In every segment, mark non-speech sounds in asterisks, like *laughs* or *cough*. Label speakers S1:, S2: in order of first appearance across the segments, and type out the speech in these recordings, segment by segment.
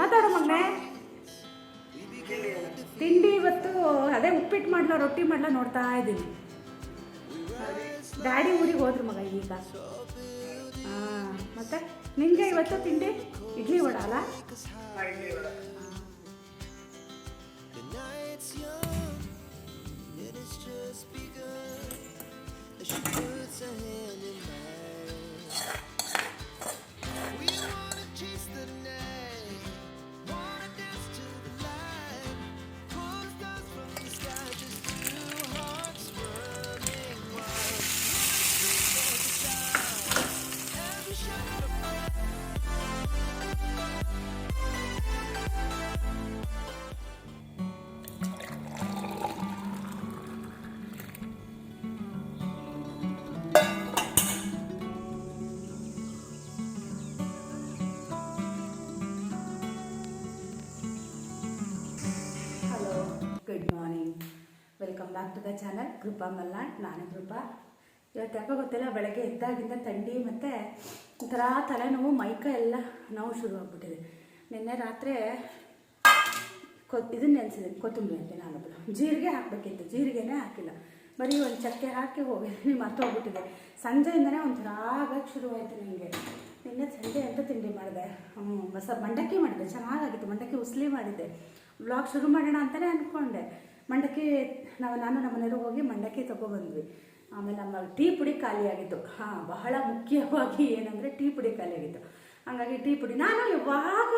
S1: ಮಾತಾಡು ಮಗನೆ. ತಿಂಡಿ ಇವತ್ತು ಅದೇ ಉಪ್ಪಿಟ್ಟು ಮಾಡ್ಲಾ, ರೊಟ್ಟಿ ಮಾಡ್ಲಾ ನೋಡ್ತಾ ಇದ್ದೀನಿ. ಡ್ಯಾಡಿ ಊರಿಗೆ ಹೋದ್ರು ಮಗ ಈಗ. ಮತ್ತೆ ನಿಂಗೆ ಇವತ್ತು ತಿಂಡಿ? ಇಡ್ಲಿ ವಡ ಅಲ್ಲ? ಹಲೋ ಚಾನಲ್ ಕೃಪಾ ಮಲ್ನಾಡ್ ನಾನು ಕೃಪಾ ಇವತ್ತು ಯಾಕೋ ಗೊತ್ತಿಲ್ಲ, ಬೆಳಗ್ಗೆ ಎದ್ದಾಗಿಂದ ಥಂಡಿ ಮತ್ತು ಒಂಥರ ತಲೆನೋವು, ಮೈಕ ಎಲ್ಲ ನೋವು ಶುರು ಆಗ್ಬಿಟ್ಟಿದೆ. ನಿನ್ನೆ ರಾತ್ರಿ ಕೊ ಇದನ್ನ ನೆನೆಸಿದೆ, ಕೊತ್ತಂಬರಿ ಅಂತ ನಾನೊಬ್ಬಳು ಜೀರಿಗೆ ಹಾಕಬೇಕಿತ್ತು, ಜೀರಿಗೆನೇ ಹಾಕಿಲ್ಲ. ಬರೀ ಒಂದು ಚಕ್ಕೆ ಹಾಕಿ ಹೋಗಿ, ನೀವು ಮರ್ತೋಗ್ಬಿಟ್ಟಿದೆ ಸಂಜೆಯಿಂದನೇ ಒಂಥರ ಆಗಕ್ಕೆ ಶುರುವಾಯಿತು ನನಗೆ ನಿನ್ನೆ ಸಂಜೆ ಎಂತ ತಿಂಡಿ ಮಾಡಿದೆ? ಮಸ ಮಂಡಕ್ಕಿ ಮಾಡಿದೆ, ಚೆನ್ನಾಗಾಗಿತ್ತು, ಮಂಡಕ್ಕಿ ಉಸ್ಲಿ ಮಾಡಿದ್ದೆ. ಬ್ಲಾಗ್ ಶುರು ಮಾಡೋಣ ಅಂತಲೇ ಅಂದ್ಕೊಂಡೆ ಮಂಡಕ್ಕಿ, ನಾವು, ನಾನು ನಮ್ಮ ಮನೆಯವ್ರು ಹೋಗಿ ಮಂಡಕ್ಕಿ ತೊಗೊಬಂದ್ವಿ. ಆಮೇಲೆ ನಮ್ಮ ಟೀ ಪುಡಿ ಖಾಲಿಯಾಗಿತ್ತು. ಹಾಂ, ಬಹಳ ಮುಖ್ಯವಾಗಿ ಏನಂದರೆ ಟೀ ಪುಡಿ ಖಾಲಿಯಾಗಿತ್ತು. ಹಾಗಾಗಿ ಟೀ ಪುಡಿ, ನಾನು ಯಾವಾಗ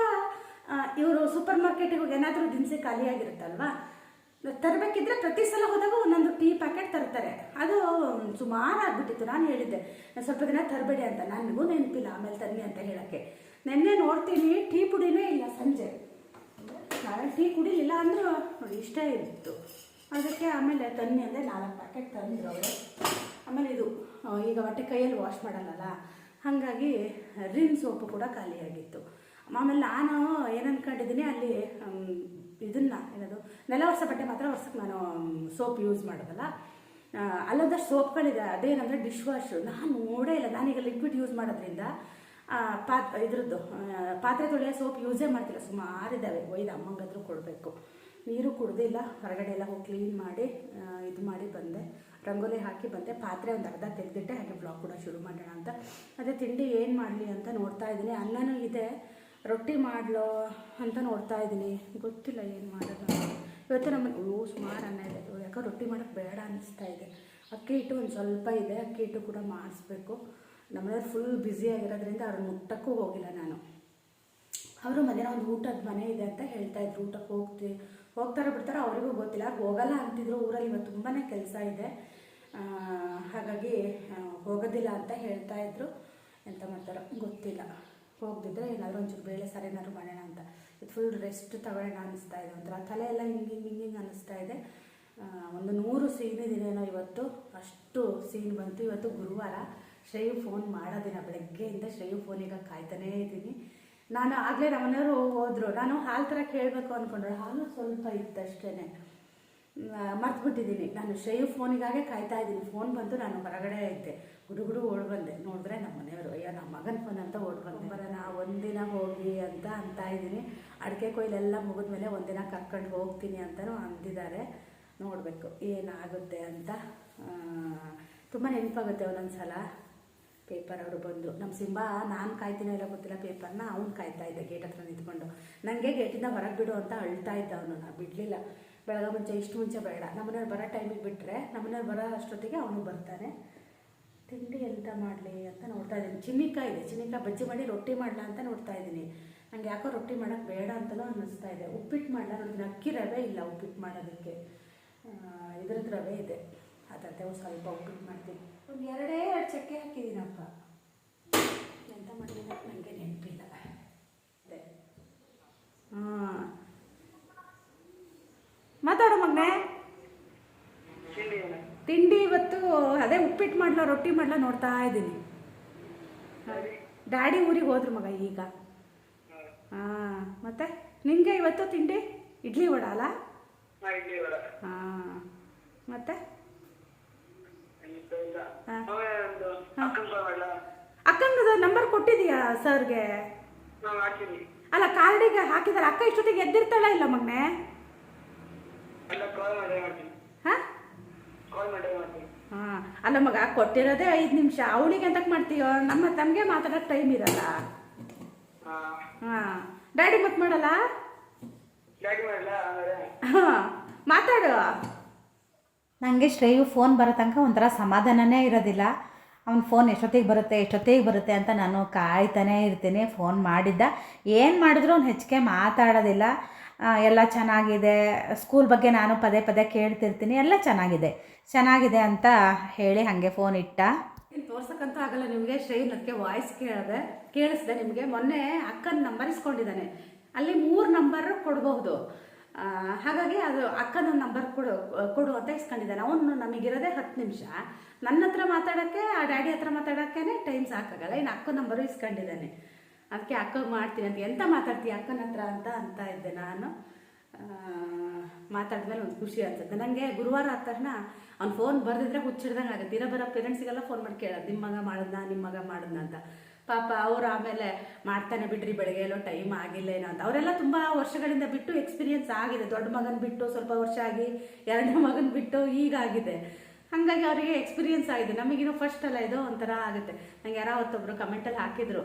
S1: ಇವರು ಸೂಪರ್ ಮಾರ್ಕೆಟಿಗೆ ಹೋಗಿ ಏನಾದರೂ ದಿನಸಿ ಖಾಲಿಯಾಗಿರುತ್ತಲ್ವಾ? ತರಬೇಕಿದ್ರೆ ಪ್ರತಿ ಸಲ ಹೋದಾಗ ಒಂದೊಂದು ಟೀ ಪ್ಯಾಕೆಟ್ ತರ್ತಾರೆ. ಅದು ಸುಮಾರು ಆಗ್ಬಿಟ್ಟಿತ್ತು ನಾನು ಹೇಳಿದ್ದೆ. ಸ್ವಲ್ಪ ದಿನ ತರಬೇಡಿ ಅಂತ. ನನಗೂ ನೆನಪಿಲ್ಲ, ಆಮೇಲೆ ತನ್ನಿ ಅಂತ ಹೇಳೋಕ್ಕೆ. ನೆನ್ನೆ ನೋಡ್ತೀನಿ, ಟೀ ಪುಡಿನೇ ಇಲ್ಲ ಸಂಜೆ. ನಾನು ಟೀ ಕುಡಿಲಿಲ್ಲ ಅಂದರೂ ನೋಡಿ, ಇಷ್ಟ ಇತ್ತು. ಅದಕ್ಕೆ ಆಮೇಲೆ ತನ್ನಿ ಅಂದರೆ ನಾಲ್ಕು ಪ್ಯಾಕೆಟ್ ತಂದರು ಅವರು. ಆಮೇಲೆ ಇದು ಈಗ ಹೊಟ್ಟೆ ಕೈಯಲ್ಲಿ ವಾಶ್ ಮಾಡಲ್ಲಲ್ಲ? ಹಾಗಾಗಿ ರಿನ್ ಸೋಪು ಕೂಡ ಖಾಲಿಯಾಗಿತ್ತು ಆಮೇಲೆ ನಾನು ಏನು ಅಂದ್ಕೊಂಡಿದ್ದೀನಿ ಅಲ್ಲಿ ಇದನ್ನ, ಏನದು, ನೆಲ ವರ್ಷ ಬಟ್ಟೆ ಮಾತ್ರ ವರ್ಷಕ್ಕೆ ನಾನು ಸೋಪ್ ಯೂಸ್ ಮಾಡೋದಲ್ಲ? ಅಲ್ಲದ ಅಲ್ಲೊಂದಷ್ಟು ಸೋಪ್ಗಳಿದೆ, ಅದೇನಂದರೆ ಡಿಶ್ ವಾಶು ನಾನು ನೋಡೇ ಇಲ್ಲ, ನಾನೀಗ ಲಿಕ್ವಿಡ್ ಯೂಸ್ ಮಾಡೋದ್ರಿಂದ ಪಾತ್, ಇದ್ರದ್ದು ಪಾತ್ರೆ ತೊಳೆಯೋ ಸೋಪ್ ಯೂಸೇ ಮಾಡ್ತಿಲ್ಲ. ಸುಮಾರಿದ್ದಾವೆ ಒಯ್ದು ಅಮ್ಮಂಗಾದ್ರೂ ಕೊಡಬೇಕು. ನೀರು ಕುಡ್ದಿಲ್ಲ ಹೊರಗಡೆ ಎಲ್ಲ ಹೋಗಿ ಕ್ಲೀನ್ ಮಾಡಿ ಇದು ಮಾಡಿ ಬಂದೆ. ರಂಗೋಲಿ ಹಾಕಿ ಬಂದೆ. ಪಾತ್ರೆ ಒಂದು ಅರ್ಧ ತೆಗೆದಿಟ್ಟೆ, ಹಾಗೆ ಬ್ಲಾಗ್ ಕೂಡ ಶುರು ಮಾಡೋಣ ಅಂತ. ಅದೇ ತಿಂಡಿ ಏನು ಮಾಡಲಿ ಅಂತ ನೋಡ್ತಾ ಇದ್ದೀನಿ. ಅನ್ನನೂ ಇದೆ. ರೊಟ್ಟಿ ಮಾಡಲೋ ಅಂತ ನೋಡ್ತಾ ಇದ್ದೀನಿ. ಗೊತ್ತಿಲ್ಲ ಏನು ಮಾಡೋದು. ಇವತ್ತು ನಮ್ಮ ಓ, ಸುಮಾರು ಅನ್ನ ಇದೆ. ಯಾಕೋ ರೊಟ್ಟಿ ಮಾಡೋಕ್ಕೆ ಬೇಡ ಅನ್ನಿಸ್ತಾ ಇದೆ. ಅಕ್ಕಿ ಹಿಟ್ಟು ಒಂದು ಸ್ವಲ್ಪ ಇದೆ. ಅಕ್ಕಿ ಹಿಟ್ಟು ಕೂಡ ಮಾಡಿಸ್ಬೇಕು. ನಮ್ಮನೆಯವ್ರು ಫುಲ್ ಬ್ಯುಸಿ ಆಗಿರೋದ್ರಿಂದ ಅವ್ರು ಮುಟ್ಟಕ್ಕೂ ಹೋಗಿಲ್ಲ ನಾನು. ಅವರು ಮಧ್ಯಾಹ್ನ ಒಂದು ಊಟದ ಮನೆ ಇದೆ ಅಂತ ಹೇಳ್ತಾ ಇದ್ರು. ಊಟಕ್ಕೆ ಹೋಗ್ತಿ, ಹೋಗ್ತಾರೋ ಬಿಡ್ತಾರೋ ಅವರಿಗೂ ಗೊತ್ತಿಲ್ಲ. ಹೋಗಲ್ಲ ಅಂತಿದ್ರು ಊರಲ್ಲಿ ಇವತ್ತು ತುಂಬಾ ಕೆಲಸ ಇದೆ. ಹಾಗಾಗಿ ಹೋಗೋದಿಲ್ಲ ಅಂತ ಹೇಳ್ತಾ ಇದ್ರು. ಎಂತ ಮಾಡ್ತಾರೋ ಗೊತ್ತಿಲ್ಲ. ಹೋಗ್ದಿದ್ರೆ ಏನಾದರೂ ಒಂಚೂರು ಬೇಳೆ ಸಾರು ಏನಾದ್ರು ಮಾಡೋಣ ಅಂತ. ಇದು ಫುಲ್ ರೆಸ್ಟ್ ತಗೊಳ್ಳೋಣ ಅನ್ನಿಸ್ತಾ ಇದೆ. ಒಂಥರ ತಲೆ ಎಲ್ಲ ಹಿಂಗೆ ಹಿಂಗೆ ಹಿಂಗೆ ಅನ್ನಿಸ್ತಾ ಇದೆ. ಒಂದು ನೂರು ಸೀನ್ ಇದೇನೋ ಇವತ್ತು. ಅಷ್ಟು ಸೀನ್ ಬಂತು. ಇವತ್ತು ಗುರುವಾರ. ಶ್ರೇಯು ಫೋನ್ ಮಾಡೋದಿನ ಬೆಳಗ್ಗೆಯಿಂದ ಶ್ರೇಯು ಫೋನಿಗೆ ಕಾಯ್ತಾನೇ ಇದ್ದೀನಿ. ನಾನು ಆಗಲೇ ನಮ್ಮನೆಯವರು ಹೋದರು. ನಾನು ಹಾಲು ಥರ ಕೇಳಬೇಕು ಅಂದ್ಕೊಂಡ್ರೆ ಹಾಲು ಸ್ವಲ್ಪ ಇತ್ತಷ್ಟೇ ಮರ್ತ್ಬಿಟ್ಟಿದ್ದೀನಿ. ನಾನು ಶ್ರೇಯು ಫೋನಿಗಾಗೆ ಕಾಯ್ತಾ ಇದ್ದೀನಿ. ಫೋನ್ ಬಂತು ನಾನು ಹೊರಗಡೆ ಇದ್ದೆ. ಹುಡುಗರು ಓಡಿ ಬಂದೆ. ನೋಡಿದ್ರೆ ನಮ್ಮ ಮನೆಯವರು ಅಯ್ಯೋ ನಮ್ಮ ಮಗನ ಫೋನ್ ಅಂತ ಓಡ್ ಬಂದೆ. ಬರೋಣ ಒಂದಿನ ಹೋಗಿ ಅಂತ ಅಂತ ಇದ್ದೀನಿ. ಅಡಿಕೆ ಕೊಯ್ಲೆಲ್ಲ ಮುಗಿದ್ಮೇಲೆ ಒಂದಿನ ಕರ್ಕೊಂಡು ಹೋಗ್ತೀನಿ ಅಂತಲೂ ಅಂದಿದ್ದಾರೆ. ನೋಡಬೇಕು ಏನಾಗುತ್ತೆ ಅಂತ. ತುಂಬ ನೆನಪಾಗುತ್ತೆ ಒಂದೊಂದು ಸಲ ಪೇಪರ್ ಅವರು ಬಂದು. ನಮ್ಮ ಸಿಂಬ, ನಾನು ಕಾಯ್ತೀನೋ ಇಲ್ಲ ಗೊತ್ತಿಲ್ಲ, ಪೇಪರ್ನ ಅವ್ನು ಕಾಯ್ತಾ ಇದ್ದೆ ಗೇಟ್ ಹತ್ರ ನಿಂತ್ಕೊಂಡು. ನನಗೆ ಗೇಟಿಂದ ಹೊರಗೆ ಬಿಡು ಅಂತ ಅಳ್ತಾ ಇದ್ದ ಅವನು. ನಾನು ಬಿಡಲಿಲ್ಲ. ಬೆಳಗ್ಗೆ ಮುಂಚೆ ಇಷ್ಟು ಮುಂಚೆ ಬೇಡ. ನಮ್ಮನೆಯವ್ರು ಬರೋ ಟೈಮಿಗೆ ಬಿಟ್ಟರೆ ನಮ್ಮನೆಯವ್ರು ಬರೋ ಅಷ್ಟೊತ್ತಿಗೆ ಅವನು ಬರ್ತಾನೆ. ತಿಂಡಿ ಎಂತ ಮಾಡಲಿ ಅಂತ ನೋಡ್ತಾ ಇದ್ದೀನಿ. ಚಿನ್ನಿಕಾಯಿ ಇದೆ. ಚಿನ್ನಿಕಾಯಿ ಬಜ್ಜಿ ಮಾಡಿ ರೊಟ್ಟಿ ಮಾಡಲ ಅಂತ ನೋಡ್ತಾ ಇದ್ದೀನಿ. ನಂಗೆ ಯಾಕೋ ರೊಟ್ಟಿ ಮಾಡೋಕ್ಕೆ ಬೇಡ ಅಂತಲೂ ಅನ್ನಿಸ್ತಾ ಇದೆ. ಉಪ್ಪಿಟ್ಟು ಮಾಡಲ ನೋಡಿದ್ರೆ ಅಕ್ಕಿ ರವೆ ಇಲ್ಲ ಉಪ್ಪಿಟ್ಟು ಮಾಡೋದಕ್ಕೆ. ಇದ್ರದ್ದು ರವೆ ಇದೆ. ಅದರದ್ದೇ ಸ್ವಲ್ಪ ಉಪ್ಪಿಟ್ಟು ಮಾಡ್ತೀನಿ. ಒಂದು ಎರಡೇ ಎರಡು ಚಕ್ಕೆ ಹಾಕಿದ್ದೀನಪ್ಪ. ಎಂತ ಮಾಡಿದ ನನಗೆ ನೆನಪಿಲ್ಲ. ಅದೇ. ಹಾಂ. ಮಾತಾಡು ಮಗನೇ. ತಿಂಡಿ ಇವತ್ತು ಅದೇ ಉಪ್ಪಿಟ್ಟು ಮಾಡ್ಲಾ ರೊಟ್ಟಿ ಮಾಡ್ಲಾ ನೋಡ್ತಾ ಇದ್ದೀನಿ. ಡ್ಯಾಡಿ ಊರಿಗೆ ಹೋದ್ರು ಮಗ ಈಗ. ಹಾಂ. ಮತ್ತೆ? ನಿಮಗೆ ಇವತ್ತು ತಿಂಡಿ? ಇಡ್ಲಿ ವಡ ಅಲ್ಲ? ಹಾಂ. ಮತ್ತೆ
S2: ಎಂತ ಇಲ್ಲ
S1: ಹಾ.
S2: ಅವೇ ಒಂದು
S1: ಹಾ.
S2: ಅಕ್ಕನ ಪರವಾಗಿಲ್ಲ
S1: ಅಕ್ಕಂಗದ ನಂಬರ್ ಕೊಟ್ಟಿದೀಯಾ ಸರ್ಗೆ? ಅಲ್ಲ ಕಾರ್ಡಿಗೆ ಹಾಕಿದಾರೆ. ಅಕ್ಕ ಇಷ್ಟೊತ್ತಿಗೆ ಎದ್ದಿರ್ತಾಳ ಇಲ್ಲ ಮಗ್ನೆ? ಅಲ್ಲ ಮಗ ಕೊಟ್ಟಿರೋದೇ ಐದು ನಿಮಿಷ. ಅವಳಿಗೆ ಎಂತಕ್ ಮಾಡ್ತೀಯೋ? ನಮ್ಮ ತಮಗೆ ಮಾತಾಡಕ್ ಟೈಮ್ ಇರಲ್ಲ.
S2: ಹಾಂ.
S1: ಡ್ಯಾಡಿ ಮತ್ ಮಾಡಲ್ಲ? ಮಾತಾಡು.
S3: ನನಗೆ ಶ್ರೇಯು ಫೋನ್ ಬರೋ ತನಕ ಒಂಥರ ಸಮಾಧಾನನೇ ಇರೋದಿಲ್ಲ. ಅವ್ನ ಫೋನ್ ಎಷ್ಟೊತ್ತಿಗೆ ಬರುತ್ತೆ ಎಷ್ಟೊತ್ತಿಗೆ ಬರುತ್ತೆ ಅಂತ ನಾನು ಕಾಯ್ತಾನೇ ಇರ್ತೀನಿ ಫೋನ್ ಮಾಡಿದ್ದ. ಏನು ಮಾಡಿದ್ರು ಅವ್ನು ಹೆಚ್ಚಿಗೆ ಮಾತಾಡೋದಿಲ್ಲ. ಎಲ್ಲ ಚೆನ್ನಾಗಿದೆ ಸ್ಕೂಲ್ ಬಗ್ಗೆ ನಾನು ಪದೇ ಪದೇ ಕೇಳ್ತಿರ್ತೀನಿ, ಎಲ್ಲ ಚೆನ್ನಾಗಿದೆ. ಚೆನ್ನಾಗಿದೆ ಅಂತ ಹೇಳಿ ಹಾಗೆ ಫೋನ್ ಇಟ್ಟ.
S1: ತೋರ್ಸಕ್ಕಂತೂ ಆಗಲ್ಲ ನಿಮಗೆ ಶ್ರೇಯನ್ ವಾಯ್ಸ್ ಕೇಳಿದೆ, ಕೇಳಿಸ್ದೆ ನಿಮಗೆ. ಮೊನ್ನೆ ಅಕ್ಕನ ನಂಬರ್ ಇಸ್ಕೊಂಡಿದ್ದಾನೆ. ಅಲ್ಲಿ ಮೂರು ನಂಬರ್ ಕೊಡಬಹುದು. ಹಾಗಾಗಿ ಅದು ಅಕ್ಕನ ನಂಬರ್ ಕೊಡು ಕೊಡು ಅಂತ ಇಸ್ಕೊಂಡಿದ್ದಾನೆ. ಅವನು ನಮಗಿರೋದೇ ಹತ್ತು ನಿಮಿಷ. ನನ್ನ ಹತ್ರ ಮಾತಾಡೋಕ್ಕೆ, ಆ ಡ್ಯಾಡಿ ಹತ್ರ ಮಾತಾಡೋಕ್ಕೇ ಟೈಮ್ ಸಾಕಾಗಲ್ಲ. ಇನ್ನು ಅಕ್ಕ ನಂಬರು ಇಸ್ಕೊಂಡಿದ್ದಾನೆ. ಅದಕ್ಕೆ ಅಕ್ಕಗೆ ಮಾಡ್ತೀನಿ ಅಂತ, ಎಂತ ಮಾತಾಡ್ತೀಯ ಅಕ್ಕನ ಹತ್ರ ಅಂತ ಅಂತ ಇದ್ದೆ ನಾನು. ಮಾತಾಡಿದ್ಮೇಲೆ ಒಂದು ಖುಷಿ ಅನ್ಸುತ್ತೆ ನನಗೆ ಗುರುವಾರ ಆದ ತಕ್ಷಣ ಅವ್ನು ಫೋನ್ ಬರೆದಿದ್ರೆ ಹುಚ್ಚಿಡ್ದಂಗೆ ಆಗುತ್ತೆ. ಇರೋ ಬರೋ ಪೇರೆಂಟ್ಸಿಗೆಲ್ಲ ಫೋನ್ ಮಾಡಿ ಕೇಳೋದು ನಿಮ್ಮ ಮಗ ಮಾಡಿದ್ನ ನಿಮ್ಮ ಮಗ ಮಾಡಿದ್ನ? ಅಂತ. ಪಾಪ ಅವ್ರು ಆಮೇಲೆ ಮಾಡ್ತಾನೆ ಬಿಡ್ರಿ, ಬೆಳಗ್ಗೆ ಎಲ್ಲೋ ಟೈಮ್ ಆಗಿಲ್ಲ ಏನೋ ಅಂತ. ಅವರೆಲ್ಲ ತುಂಬ ವರ್ಷಗಳಿಂದ ಬಿಟ್ಟು ಎಕ್ಸ್ಪೀರಿಯನ್ಸ್ ಆಗಿದೆ. ದೊಡ್ಡ ಮಗನ ಬಿಟ್ಟು ಸ್ವಲ್ಪ ವರ್ಷ ಆಗಿ, ಎರಡನೇ ಮಗನ ಬಿಟ್ಟು ಈಗಾಗಿದೆ ಹಾಗಾಗಿ ಅವರಿಗೆ ಎಕ್ಸ್ಪೀರಿಯೆನ್ಸ್ ಆಗಿದೆ. ನಮಗಿನ್ನೂ ಫಸ್ಟ್ ಅಲ್ಲ ಇದು? ಒಂಥರ ಆಗುತ್ತೆ. ನಂಗೆ ಯಾರೋ ಅವತ್ತೊಬ್ರು ಕಮೆಂಟಲ್ಲಿ ಹಾಕಿದ್ರು.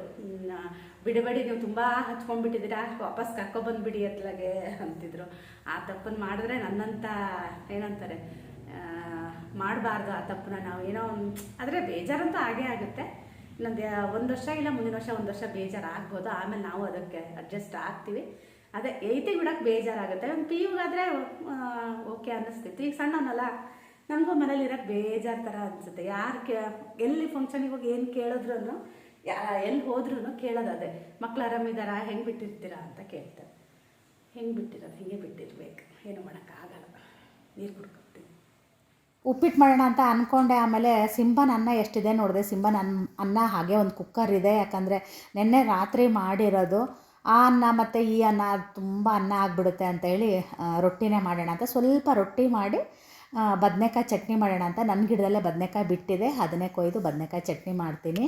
S1: ಬಿಡಬೇಡಿ ನೀವು ತುಂಬ ಹಚ್ಕೊಂಡ್ಬಿಟ್ಟಿದ್ದೀರಾ ವಾಪಸ್ ಕರ್ಕೊಬಂದ್ಬಿಡಿ ಅತ್ಲಾಗೆ, ಅಂತಿದ್ರು. ಆ ತಪ್ಪನ್ನು ಮಾಡಿದ್ರೆ ನನ್ನಂತ ಏನಂತಾರೆ ಮಾಡಬಾರ್ದು ಆ ತಪ್ಪನ್ನ ನಾವು. ಏನೋ ಆದರೆ ಬೇಜಾರಂತೂ ಆಗೇ ಆಗುತ್ತೆ. ಇನ್ನೊಂದು ಒಂದು ವರ್ಷ ಇಲ್ಲ, ಮುಂದಿನ ವರ್ಷ ಒಂದು ವರ್ಷ ಬೇಜಾರು ಆಗ್ಬೋದು ಆಮೇಲೆ ನಾವು ಅದಕ್ಕೆ ಅಡ್ಜಸ್ಟ್ ಆಗ್ತೀವಿ. ಅದೇ ಏಯ್ತಿಗೆ ಬಿಡೋಕ್ಕೆ ಬೇಜಾರಾಗುತ್ತೆ. ಒಂದು ಪಿ ಯುಗಾದರೆ ಓಕೆ ಅನ್ನಿಸ್ತಿತ್ತು. ಈಗ ಸಣ್ಣನಲ್ಲ ನಮಗೂ ಮನೇಲಿ ಇರೋಕ್ಕೆ ಬೇಜಾರು ಥರ ಅನಿಸುತ್ತೆ. ಯಾರು ಕೇ, ಎಲ್ಲಿ ಫಂಕ್ಷನಿಗೆ ಹೋಗಿ ಏನು ಕೇಳಿದ್ರು ಯಾ, ಎಲ್ಲಿ ಹೋದ್ರೂ ಕೇಳೋದು ಅದೇ. ಮಕ್ಳು ಆರಾಮಿದ್ದಾರಾ ಹೆಂಗೆ ಬಿಟ್ಟಿರ್ತೀರಾ ಅಂತ ಕೇಳ್ತಾರೆ. ಹೆಂಗೆ ಬಿಟ್ಟಿರೋದು? ಹಿಂಗೆ ಬಿಟ್ಟಿರ್ಬೇಕು. ಏನು ಮಾಡೋಕ್ಕಾಗಲ್ಲ. ನೀರು ಕುಡ್ಕೊತೀನಿ.
S3: ಉಪ್ಪಿಟ್ಟು ಮಾಡೋಣ ಅಂತ ಅಂದ್ಕೊಂಡೆ ಆಮೇಲೆ ಸಿಂಬನ್ ಅನ್ನ ಎಷ್ಟಿದೆ ನೋಡಿದೆ. ಸಿಂಬನ್ ಅನ್ನ ಅನ್ನ ಹಾಗೆ ಒಂದು ಕುಕ್ಕರ್ ಇದೆ. ಯಾಕಂದರೆ ನಿನ್ನೆ ರಾತ್ರಿ ಮಾಡಿರೋದು. ಆ ಅನ್ನ ಮತ್ತು ಈ ಅನ್ನ ತುಂಬ ಅನ್ನ ಆಗಿಬಿಡುತ್ತೆ ಅಂತೇಳಿ ರೊಟ್ಟಿನೇ ಮಾಡೋಣ ಅಂತ. ಸ್ವಲ್ಪ ರೊಟ್ಟಿ ಮಾಡಿ ಬದನೆಕಾಯಿ ಚಟ್ನಿ ಮಾಡೋಣ ಅಂತ. ನನ್ನ ಗಿಡದಲ್ಲೇ ಬದನೆಕಾಯಿ ಬಿಟ್ಟಿದೆ. ಅದನ್ನೇ ಕೊಯ್ದು ಬದನೆಕಾಯಿ ಚಟ್ನಿ ಮಾಡ್ತೀನಿ.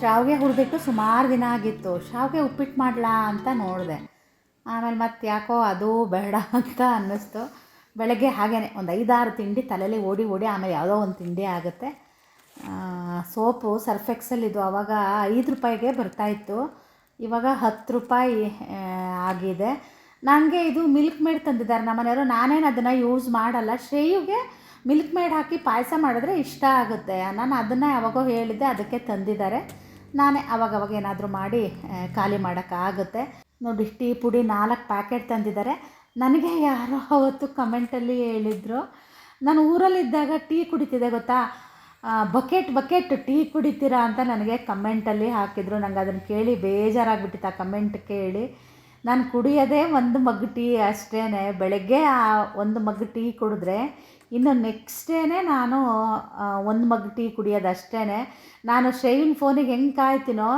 S3: ಶಾವಿಗೆ ಹುರಿದಿಟ್ಟು ಸುಮಾರು ದಿನ ಆಗಿತ್ತು. ಶಾವಿಗೆ ಉಪ್ಪಿಟ್ಟು ಮಾಡಲಾ ಅಂತ ನೋಡಿದೆ. ಆಮೇಲೆ ಮತ್ತೆ ಯಾಕೋ ಅದು ಬೇಡ ಅಂತ ಅನ್ನಿಸ್ತು. ಬೆಳಗ್ಗೆ ಹಾಗೇ ಒಂದು ಐದಾರು ತಿಂಡಿ ತಲೆಯಲ್ಲಿ ಓಡಿ ಓಡಿ ಆಮೇಲೆ ಯಾವುದೋ ಒಂದು ತಿಂಡಿ ಆಗುತ್ತೆ. ಸೋಪು ಸರ್ಫೆಕ್ಸಲ್ ಇದು ಆವಾಗ ಐದು ರೂಪಾಯಿಗೆ ಬರ್ತಾಯಿತ್ತು ಇವಾಗ ಹತ್ತು ರೂಪಾಯಿ ಆಗಿದೆ. ನನಗೆ ಇದು ಮಿಲ್ಕ್ ಮೇಡ್ ತಂದಿದ್ದಾರೆ. ನಮ್ಮನೆಯವರು ನಾನೇನು ಅದನ್ನು ಯೂಸ್ ಮಾಡಲ್ಲ. ಶ್ರೇಯುಗೆ ಮಿಲ್ಕ್ ಮೇಡ್ ಹಾಕಿ ಪಾಯಸ ಮಾಡಿದ್ರೆ ಇಷ್ಟ ಆಗುತ್ತೆ. ನಾನು ಅದನ್ನು ಯಾವಾಗೋ ಹೇಳಿದ್ದೆ ಅದಕ್ಕೆ ತಂದಿದ್ದಾರೆ. ನಾನೇ ಅವಾಗವಾಗ ಏನಾದರೂ ಮಾಡಿ ಖಾಲಿ ಮಾಡೋಕ್ಕಾಗುತ್ತೆ. ನೋಡಿ, ಟೀ ಪುಡಿ ನಾಲ್ಕು ಪ್ಯಾಕೆಟ್ ತಂದಿದ್ದಾರೆ. ನನಗೆ ಯಾರೋ ಅವತ್ತು ಕಮೆಂಟಲ್ಲಿ ಹೇಳಿದರು, ನಾನು ಊರಲ್ಲಿದ್ದಾಗ ಟೀ ಕುಡಿತಿದ್ದೆ ಗೊತ್ತಾ? ಬಕೆಟ್ ಬಕೆಟ್ ಟೀ ಕುಡಿತೀರಾ ಅಂತ ನನಗೆ ಕಮೆಂಟಲ್ಲಿ ಹಾಕಿದರು. ನನಗೆ ಅದನ್ನು ಕೇಳಿ ಬೇಜಾರಾಗ್ಬಿಟ್ಟಿತ್ತು ಆ ಕಮೆಂಟ್ ಕೇಳಿ. ನಾನು ಕುಡಿಯೋದೇ ಒಂದು ಮಗ್ ಟೀ ಅಷ್ಟೇ ಬೆಳಗ್ಗೆ ಆ ಒಂದು ಮಗ್ ಟೀ ಕುಡಿದ್ರೆ ಇನ್ನು ನೆಕ್ಸ್ಟ್ ಡೇನೇ ನಾನು ಒಂದು ಮಗ್ ಟೀ ಕುಡಿಯೋದಷ್ಟೇ ನಾನು ಶೈನ್ ಫೋನಿಗೆ ಹೆಂಗೆ ಕಾಯ್ತೀನೋ,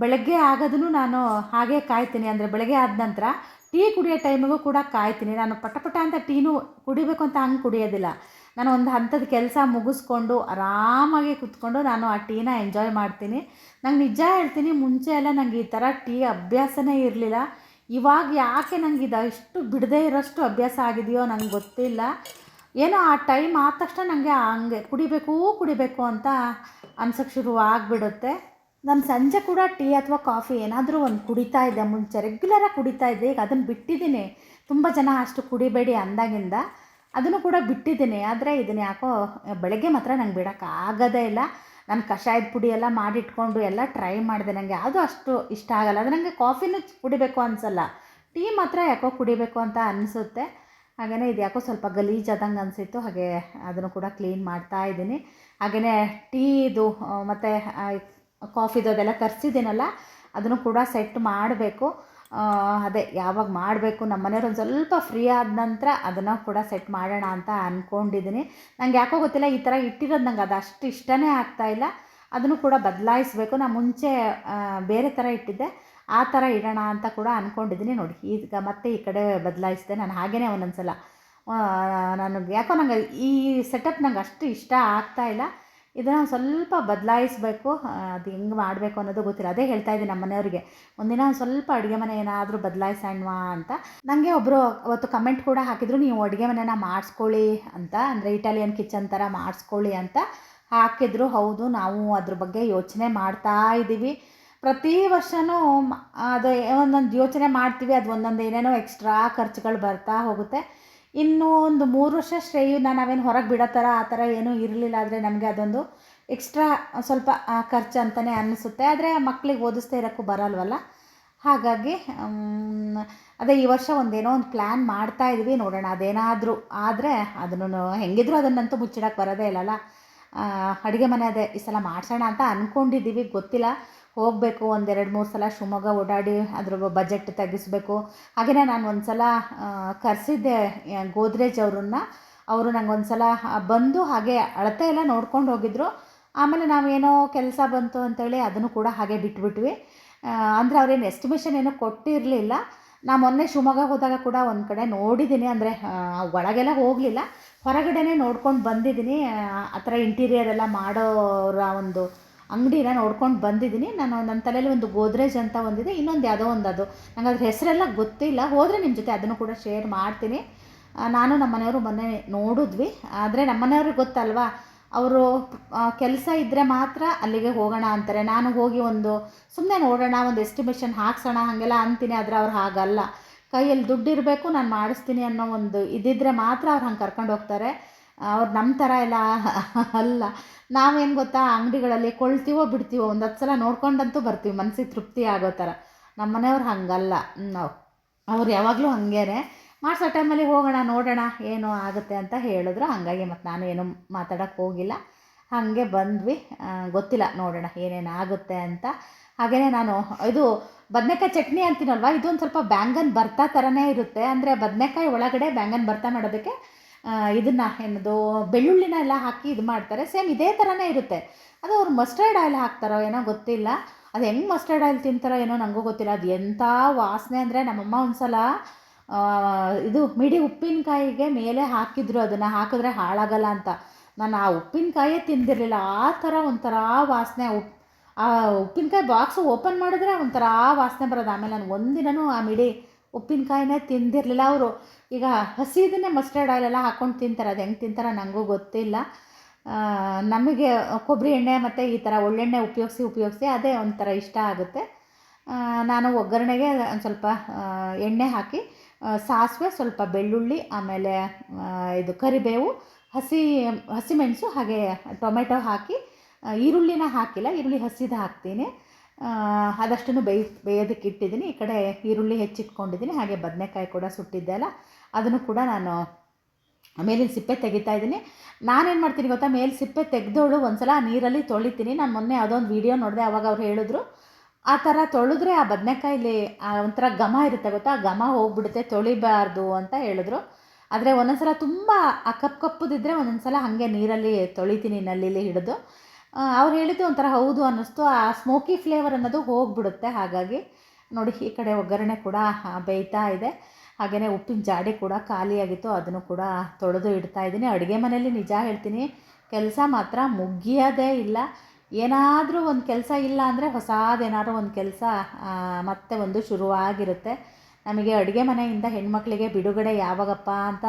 S3: ಬೆಳಗ್ಗೆ ಆಗೋದನ್ನು ನಾನು ಹಾಗೆ ಕಾಯ್ತೀನಿ. ಅಂದರೆ ಬೆಳಗ್ಗೆ ಆದ ನಂತರ ಟೀ ಕುಡಿಯೋ ಟೈಮಿಗೂ ಕೂಡ ಕಾಯ್ತೀನಿ. ನಾನು ಪಟ ಪಟ ಅಂತ ಟೀನು ಕುಡಿಬೇಕು ಅಂತ ಹಂಗೆ ಕುಡಿಯೋದಿಲ್ಲ. ನಾನು ಒಂದು ಹಂತದ ಕೆಲಸ ಮುಗಿಸ್ಕೊಂಡು ಆರಾಮಾಗಿ ಕುತ್ಕೊಂಡು ನಾನು ಆ ಟೀನ ಎಂಜಾಯ್ ಮಾಡ್ತೀನಿ. ನಂಗೆ ನಿಜ ಹೇಳ್ತೀನಿ, ಮುಂಚೆ ಎಲ್ಲ ನಂಗೆ ಈ ಥರ ಟೀ ಅಭ್ಯಾಸನೇ ಇರಲಿಲ್ಲ. ಇವಾಗ ಯಾಕೆ ನನಗೆ ಇಷ್ಟು ಬಿಡದೇ ಇರೋಷ್ಟು ಅಭ್ಯಾಸ ಆಗಿದೆಯೋ ನಂಗೆ ಗೊತ್ತಿಲ್ಲ. ಏನೋ ಆ ಟೈಮ್ ಆದ ತಕ್ಷಣ ನನಗೆ ಹಂಗೆ ಕುಡಿಬೇಕು ಕುಡಿಬೇಕು ಅಂತ ಅನ್ಸೋಕ್ಕೆ ಶುರು ಆಗಿಬಿಡುತ್ತೆ. ನಾನು ಸಂಜೆ ಕೂಡ ಟೀ ಅಥವಾ ಕಾಫಿ ಏನಾದರೂ ಒಂದು ಕುಡಿತಾ ಇದ್ದೆ. ಮುಂಚೆ ರೆಗ್ಯುಲರಾಗಿ ಕುಡಿತಾ ಇದ್ದೆ. ಈಗ ಅದನ್ನು ಬಿಟ್ಟಿದ್ದೀನಿ. ತುಂಬ ಜನ ಅಷ್ಟು ಕುಡಿಬೇಡಿ ಅಂದಾಗಿಂದ ಅದನ್ನು ಕೂಡ ಬಿಟ್ಟಿದ್ದೀನಿ. ಆದರೆ ಇದನ್ನು ಯಾಕೋ ಬೆಳಗ್ಗೆ ಮಾತ್ರ ನಂಗೆ ಬಿಡೋಕ್ಕೆ ಆಗೋದೇ ಇಲ್ಲ. ನಾನು ಕಷಾಯದ ಪುಡಿ ಎಲ್ಲ ಮಾಡಿಟ್ಕೊಂಡು ಎಲ್ಲ ಟ್ರೈ ಮಾಡಿದೆ. ನನಗೆ ಯಾವುದೂ ಅಷ್ಟು ಇಷ್ಟ ಆಗಲ್ಲ. ಅದು ನನಗೆ ಕಾಫಿನೂ ಕುಡಿಬೇಕು ಅನಿಸಲ್ಲ. ಟೀ ಮಾತ್ರ ಯಾಕೋ ಕುಡಿಬೇಕು ಅಂತ ಅನಿಸುತ್ತೆ. ಹಾಗೆಯೇ ಇದು ಯಾಕೋ ಸ್ವಲ್ಪ ಗಲೀಜಾದಂಗೆ ಅನಿಸಿತ್ತು, ಹಾಗೆ ಅದನ್ನು ಕೂಡ ಕ್ಲೀನ್ ಮಾಡ್ತಾ ಇದ್ದೀನಿ. ಹಾಗೆಯೇ ಟೀದು ಮತ್ತು ಕಾಫಿದು ಅದೆಲ್ಲ ತರಿಸಿದ್ದೀನಲ್ಲ ಅದನ್ನು ಕೂಡ ಸೆಟ್ ಮಾಡಬೇಕು. ಅದೇ ಯಾವಾಗ ಮಾಡಬೇಕು, ನಮ್ಮ ಮನೆಯವ್ರು ಒಂದು ಸ್ವಲ್ಪ ಫ್ರೀ ಆದ ನಂತರ ಅದನ್ನು ಕೂಡ ಸೆಟ್ ಮಾಡೋಣ ಅಂತ ಅಂದ್ಕೊಂಡಿದ್ದೀನಿ ನಂಗೆ ಯಾಕೋ ಗೊತ್ತಿಲ್ಲ, ಈ ಥರ ಇಟ್ಟಿರೋದು ನಂಗೆ ಅದು ಅಷ್ಟು ಇಷ್ಟನೇ ಆಗ್ತಾಯಿಲ್ಲ ಅದನ್ನು ಕೂಡ ಬದಲಾಯಿಸಬೇಕು. ನಾನು ಮುಂಚೆ ಬೇರೆ ಥರ ಇಟ್ಟಿದ್ದೆ. ಆ ಥರ ಇಡೋಣ ಅಂತ ಕೂಡ ಅಂದ್ಕೊಂಡಿದ್ದೀನಿ ನೋಡಿ. ಈಗ ಮತ್ತೆ ಈ ಕಡೆ ಬದಲಾಯಿಸಿದೆ ನಾನು ಹಾಗೇ ಒಂದೊಂದು ಸಲ ನನಗೆ ಯಾಕೋ ನಂಗೆ ಈ ಸೆಟಪ್ ನಂಗೆ ಅಷ್ಟು ಇಷ್ಟ ಆಗ್ತಾ ಇಲ್ಲ. ಇದನ್ನು ಸ್ವಲ್ಪ ಬದಲಾಯಿಸಬೇಕು. ಅದು ಹೆಂಗೆ ಮಾಡಬೇಕು ಅನ್ನೋದು ಗೊತ್ತಿಲ್ಲ. ಅದೇ ಹೇಳ್ತಾ ಇದ್ದೀನಿ ನಮ್ಮ ಮನೆಯವ್ರಿಗೆ. ಒಂದಿನ ಒಂದು ಸ್ವಲ್ಪ ಅಡುಗೆ ಮನೆ ಏನಾದರೂ ಬದಲಾಯಿಸೋಣವಾ ಅಂತ. ನನಗೆ ಒಬ್ಬರು ಅವತ್ತು ಕಮೆಂಟ್ ಕೂಡ ಹಾಕಿದ್ರು, ನೀವು ಅಡುಗೆ ಮನೆನ ಮಾಡಿಸ್ಕೊಳ್ಳಿ ಅಂತ, ಅಂದರೆ ಇಟಾಲಿಯನ್ ಕಿಚನ್ ಥರ ಮಾಡಿಸ್ಕೊಳ್ಳಿ ಅಂತ ಹಾಕಿದ್ರು. ಹೌದು, ನಾವು ಅದ್ರ ಬಗ್ಗೆ ಯೋಚನೆ ಮಾಡ್ತಾ ಇದ್ದೀವಿ ಪ್ರತಿ ವರ್ಷವೂ ಅದು ಒಂದೊಂದು ಯೋಚನೆ ಮಾಡ್ತೀವಿ, ಅದು ಒಂದೊಂದು ಏನೇನೋ ಎಕ್ಸ್ಟ್ರಾ ಖರ್ಚುಗಳು ಬರ್ತಾ ಹೋಗುತ್ತೆ. ಇನ್ನೂ ಒಂದು ಮೂರು ವರ್ಷ ಶ್ರೇಯನ್ನ ನಾವೇನು ಹೊರಗೆ ಬಿಡೋ ಥರ ಆ ಥರ ಏನೂ ಇರಲಿಲ್ಲ, ಆದರೆ ನಮಗೆ ಅದೊಂದು ಎಕ್ಸ್ಟ್ರಾ ಸ್ವಲ್ಪ ಖರ್ಚು ಅಂತಲೇ ಅನ್ನಿಸುತ್ತೆ. ಆದರೆ ಮಕ್ಕಳಿಗೆ ಓದಿಸ್ತಾ ಇರೋಕ್ಕೂ ಬರಲ್ವಲ್ಲ? ಹಾಗಾಗಿ ಅದೇ ಈ ವರ್ಷ ಒಂದೇನೋ ಒಂದು ಪ್ಲ್ಯಾನ್ ಮಾಡ್ತಾ ಇದ್ವಿ, ನೋಡೋಣ ಅದೇನಾದರೂ ಆದರೆ ಅದನ್ನು ಹೆಂಗಿದ್ರು ಅದನ್ನಂತೂ ಮುಚ್ಚಿಡೋಕ್ಕೆ ಬರೋದೇ ಇಲ್ಲಲ್ಲ. ಅಡುಗೆ ಮನೆ ಅದೇ ಈ ಸಲ ಮಾಡಿಸೋಣ ಅಂತ ಅಂದ್ಕೊಂಡಿದ್ದೀವಿ ಗೊತ್ತಿಲ್ಲ. ಹೋಗಬೇಕು, ಒಂದೆರಡು ಮೂರು ಸಲ ಶಿವಮೊಗ್ಗ ಓಡಾಡಿ ಅದ್ರ ಬಜೆಟ್ ತೆಗಿಸ್ಬೇಕು. ಹಾಗೆಯೇ ನಾನು ಒಂದು ಸಲ ಕರೆಸಿದ್ದೆ ಗೋದ್ರೇಜ್ ಅವ್ರನ್ನ. ಅವರು ನಂಗೆ ಒಂದು ಸಲ ಬಂದು ಹಾಗೆ ಅಳತೆ ಎಲ್ಲ ನೋಡ್ಕೊಂಡು ಹೋಗಿದ್ರು. ಆಮೇಲೆ ನಾವೇನೋ ಕೆಲಸ ಬಂತು ಅಂತೇಳಿ ಅದನ್ನು ಕೂಡ ಹಾಗೆ ಬಿಟ್ಬಿಟ್ವಿ. ಅಂದರೆ ಅವ್ರೇನು ಎಸ್ಟಿಮೇಷನ್ ಏನೂ ಕೊಟ್ಟಿರಲಿಲ್ಲ. ನಾ ಮೊನ್ನೆ ಶಿವಮೊಗ್ಗ ಹೋದಾಗ ಕೂಡ ಒಂದು ಕಡೆ ನೋಡಿದ್ದೀನಿ ಅಂದರೆ ಒಳಗೆಲ್ಲ ಹೋಗಲಿಲ್ಲ. ಹೊರಗಡೆನೇ ನೋಡ್ಕೊಂಡು ಬಂದಿದ್ದೀನಿ ಆ ಥರ ಇಂಟೀರಿಯರ್ ಎಲ್ಲ ಮಾಡೋರ ಒಂದು ಅಂಗಡಿನ ನೋಡ್ಕೊಂಡು ಬಂದಿದ್ದೀನಿ. ನಾನು ನನ್ನ ತಲೆಯಲ್ಲಿ ಒಂದು ಗೋದ್ರೇಜ್ ಅಂತ ಒಂದಿದೆ. ಇನ್ನೊಂದು ಯಾವುದೋ ಒಂದು ಅದು ನಂಗೆ ಅದ್ರ ಹೆಸರೆಲ್ಲ ಗೊತ್ತಿಲ್ಲ. ಹೋದರೆ ನಿಮ್ಮ ಜೊತೆ ಅದನ್ನು ಕೂಡ ಶೇರ್ ಮಾಡ್ತೀನಿ. ನಾನು ನಮ್ಮ ಮನೆಯವರು ಮೊನ್ನೆ ನೋಡಿದ್ವಿ. ಆದರೆ ನಮ್ಮ ಮನೆಯವ್ರಿಗೆ ಗೊತ್ತಲ್ವಾ? ಅವರು ಕೆಲಸ ಇದ್ದರೆ ಮಾತ್ರ ಅಲ್ಲಿಗೆ ಹೋಗೋಣ ಅಂತಾರೆ. ನಾನು ಹೋಗಿ ಒಂದು ಸುಮ್ಮನೆ ನೋಡೋಣ, ಒಂದು ಎಸ್ಟಿಮೇಷನ್ ಹಾಕ್ಸೋಣ, ಹಾಗೆಲ್ಲ ಅಂತೀನಿ. ಆದರೆ ಅವ್ರು ಹಾಗಲ್ಲ. ಕೈಯಲ್ಲಿ ದುಡ್ಡು ಇರಬೇಕು, ನಾನು ಮಾಡಿಸ್ತೀನಿ ಅನ್ನೋ ಒಂದು ಇದಿದ್ದರೆ ಮಾತ್ರ ಅವ್ರು ಹಂಗೆ ಕರ್ಕೊಂಡು ಹೋಗ್ತಾರೆ. ಅವ್ರು ನಮ್ಮ ಥರ ಎಲ್ಲ *laughs* ಅಲ್ಲ. ನಾವೇನು ಗೊತ್ತಾ, ಅಂಗಡಿಗಳಲ್ಲಿ ಕೊಳ್ತೀವೋ ಬಿಡ್ತೀವೋ ಒಂದು ಹತ್ತು ಸಲ ನೋಡ್ಕೊಂಡಂತೂ ಬರ್ತೀವಿ ಮನಸ್ಸಿಗೆ ತೃಪ್ತಿ ಆಗೋ ಥರ. ನಮ್ಮ ಮನೆಯವ್ರು ಹಂಗಲ್ಲ. ನಾವು ಅವ್ರು ಯಾವಾಗಲೂ ಹಾಗೇನೆ. ಮಾಡಿಸೋ ಟೈಮಲ್ಲಿ ಹೋಗೋಣ, ನೋಡೋಣ, ಏನು ಆಗುತ್ತೆ ಅಂತ ಹೇಳಿದ್ರು. ಹಾಗಾಗಿ ಮತ್ತು ನಾನು ಏನೂ ಮಾತಾಡೋಕ್ಕೆ ಹೋಗಿಲ್ಲ. ಹಾಗೆ ಬಂದ್ವಿ. ಗೊತ್ತಿಲ್ಲ, ನೋಡೋಣ ಏನೇನು ಆಗುತ್ತೆ ಅಂತ. ಹಾಗೆಯೇ ನಾನು, ಇದು ಬದನೆಕಾಯಿ ಚಟ್ನಿ ಅಂತೀನಲ್ವ? ಇದೊಂದು ಸ್ವಲ್ಪ ಬ್ಯಾಂಗನ್ ಬರ್ತಾ ಥರನೇ ಇರುತ್ತೆ. ಅಂದರೆ ಬದನೆಕಾಯಿ ಒಳಗಡೆ ಬ್ಯಾಂಗನ್ ಬರ್ತಾ ಮಾಡೋದಕ್ಕೆ ಇದನ್ನು ಏನದು, ಬೆಳ್ಳುಳ್ಳಿನ ಎಲ್ಲ ಹಾಕಿ ಇದು ಮಾಡ್ತಾರೆ. ಸೇಮ್ ಇದೇ ಥರನೇ ಇರುತ್ತೆ. ಅದು ಅವ್ರು ಮಸ್ಟರ್ಡ್ ಆಯಿಲ್ ಹಾಕ್ತಾರೋ ಏನೋ ಗೊತ್ತಿಲ್ಲ. ಅದು ಹೆಂಗೆ ಮಸ್ಟರ್ಡ್ ಆಯಿಲ್ ತಿಂತಾರೋ ಏನೋ ನನಗೂ ಗೊತ್ತಿಲ್ಲ. ಅದು ಎಂಥ ವಾಸನೆ ಅಂದರೆ ನಮ್ಮಮ್ಮ ಒಂದು ಸಲ ಇದು ಮಿಡಿ ಉಪ್ಪಿನಕಾಯಿಗೆ ಮೇಲೆ ಹಾಕಿದ್ರು ಅದನ್ನು. ಹಾಕಿದ್ರೆ ಹಾಳಾಗಲ್ಲ ಅಂತ. ನಾನು ಆ ಉಪ್ಪಿನಕಾಯೇ ತಿಂದಿರಲಿಲ್ಲ. ಆ ಥರ ಒಂಥರ ವಾಸನೆ. ಉಪ್, ಆ ಉಪ್ಪಿನಕಾಯಿ ಬಾಕ್ಸು ಓಪನ್ ಮಾಡಿದ್ರೆ ಒಂಥರ ವಾಸನೆ ಬರೋದು. ಆಮೇಲೆ ನಾನು ಒಂದಿನೂ ಆ ಮಿಡಿ ಉಪ್ಪಿನಕಾಯಿನೇ ತಿಂದಿರಲಿಲ್ಲ ಅವರು. ಈಗ ಹಸಿದನ್ನೇ ಮಸ್ಟರ್ಡ್ ಆಯಿಲೆಲ್ಲ ಹಾಕ್ಕೊಂಡು ತಿಂತಾರೆ. ಅದು ಹೆಂಗೆ ತಿಂತಾರೆ ನನಗೂ ಗೊತ್ತಿಲ್ಲ. ನಮಗೆ ಕೊಬ್ಬರಿ ಎಣ್ಣೆ ಮತ್ತು ಈ ಥರ ಒಳ್ಳೆಣ್ಣೆ ಉಪಯೋಗಿಸಿ ಉಪಯೋಗಿಸಿ ಅದೇ ಒಂಥರ ಇಷ್ಟ ಆಗುತ್ತೆ. ನಾನು ಒಗ್ಗರಣೆಗೆ ಒಂದು ಸ್ವಲ್ಪ ಎಣ್ಣೆ ಹಾಕಿ ಸಾಸಿವೆ, ಸ್ವಲ್ಪ ಬೆಳ್ಳುಳ್ಳಿ, ಆಮೇಲೆ ಇದು ಕರಿಬೇವು, ಹಸಿ ಹಸಿಮೆಣಸು ಹಾಗೆ ಟೊಮೆಟೊ ಹಾಕಿ ಈರುಳ್ಳಿನ ಹಾಕಿಲ್ಲ, ಈರುಳ್ಳಿ ಹಸಿದು ಹಾಕ್ತೀನಿ. ಆ, ಅದಷ್ಟನ್ನು ಬೇಯ್ ಬೇಯೋದಕ್ಕೆ ಇಟ್ಟಿದ್ದೀನಿ ಈ ಕಡೆ ಈರುಳ್ಳಿ ಹೆಚ್ಚಿಟ್ಕೊಂಡಿದ್ದೀನಿ. ಹಾಗೆ ಬದನೆಕಾಯಿ ಕೂಡ ಸುಟ್ಟಿದ್ದೆ ಅಲ್ಲ ಅದನ್ನು ಕೂಡ ನಾನು ಮೇಲಿನ ಸಿಪ್ಪೆ ತೆಗಿತಾ ಇದ್ದೀನಿ. ನಾನೇನು ಮಾಡ್ತೀನಿ ಗೊತ್ತಾ ಮೇಲೆ ಸಿಪ್ಪೆ ತೆಗೆದೋಳು ಒಂದ್ಸಲ ನೀರಲ್ಲಿ ತೊಳಿತೀನಿ. ನಾನು ಮೊನ್ನೆ ಅದೊಂದು ವಿಡಿಯೋ ವೀಡಿಯೋ ನೋಡಿದೆ ಅವಾಗ ಅವ್ರು ಹೇಳಿದ್ರು ಆ ಥರ ತೊಳೆದ್ರೆ ಆ ಬದನೆಕಾಯಲ್ಲಿ ಒಂಥರ ಘಮ ಇರುತ್ತೆ ಗೊತ್ತಾ ಆ ಘಮ ಹೋಗ್ಬಿಡುತ್ತೆ ತೊಳಿಬಾರ್ದು ಅಂತ ಹೇಳಿದ್ರು. ಆದರೆ ಒಂದೊಂದು ಸಲ ತುಂಬ ಆ ಕಪ್ಪು ಕಪ್ಪದಿದ್ದರೆ ಒಂದೊಂದು ಸಲ ಹಾಗೆ ನೀರಲ್ಲಿ ತೊಳಿತೀನಿ ನಲ್ಲಿಲಿ ಹಿಡಿದು. ಅವ್ರು ಹೇಳಿದ್ದು ಒಂಥರ ಹೌದು ಅನ್ನಿಸ್ತು. ಆ ಸ್ಮೋಕಿ ಫ್ಲೇವರ್ ಅನ್ನೋದು ಹೋಗಿಬಿಡುತ್ತೆ. ಹಾಗಾಗಿ ನೋಡಿ, ಈ ಕಡೆ ಒಗ್ಗರಣೆ ಕೂಡ ಬೇಯ್ತಾ ಇದೆ. ಹಾಗೆಯೇ ಉಪ್ಪಿನ ಜಾಡಿ ಕೂಡ ಖಾಲಿಯಾಗಿತ್ತು. ಅದನ್ನು ಕೂಡ ತೊಳೆದು ಇಡ್ತಾ ಇದ್ದೀನಿ. ಅಡುಗೆ ಮನೆಯಲ್ಲಿ ನಿಜ ಹೇಳ್ತೀನಿ, ಕೆಲಸ ಮಾತ್ರ ಮುಗಿಯೋದೇ ಇಲ್ಲ. ಏನಾದರೂ ಒಂದು ಕೆಲಸ ಇಲ್ಲ ಅಂದರೆ ಹೊಸದೇನಾದ್ರೂ ಒಂದು ಕೆಲಸ ಮತ್ತೆ ಒಂದು ಶುರುವಾಗಿರುತ್ತೆ. ನಮಗೆ ಅಡುಗೆ ಮನೆಯಿಂದ ಹೆಣ್ಮಕ್ಳಿಗೆ ಬಿಡುಗಡೆ ಯಾವಾಗಪ್ಪ ಅಂತ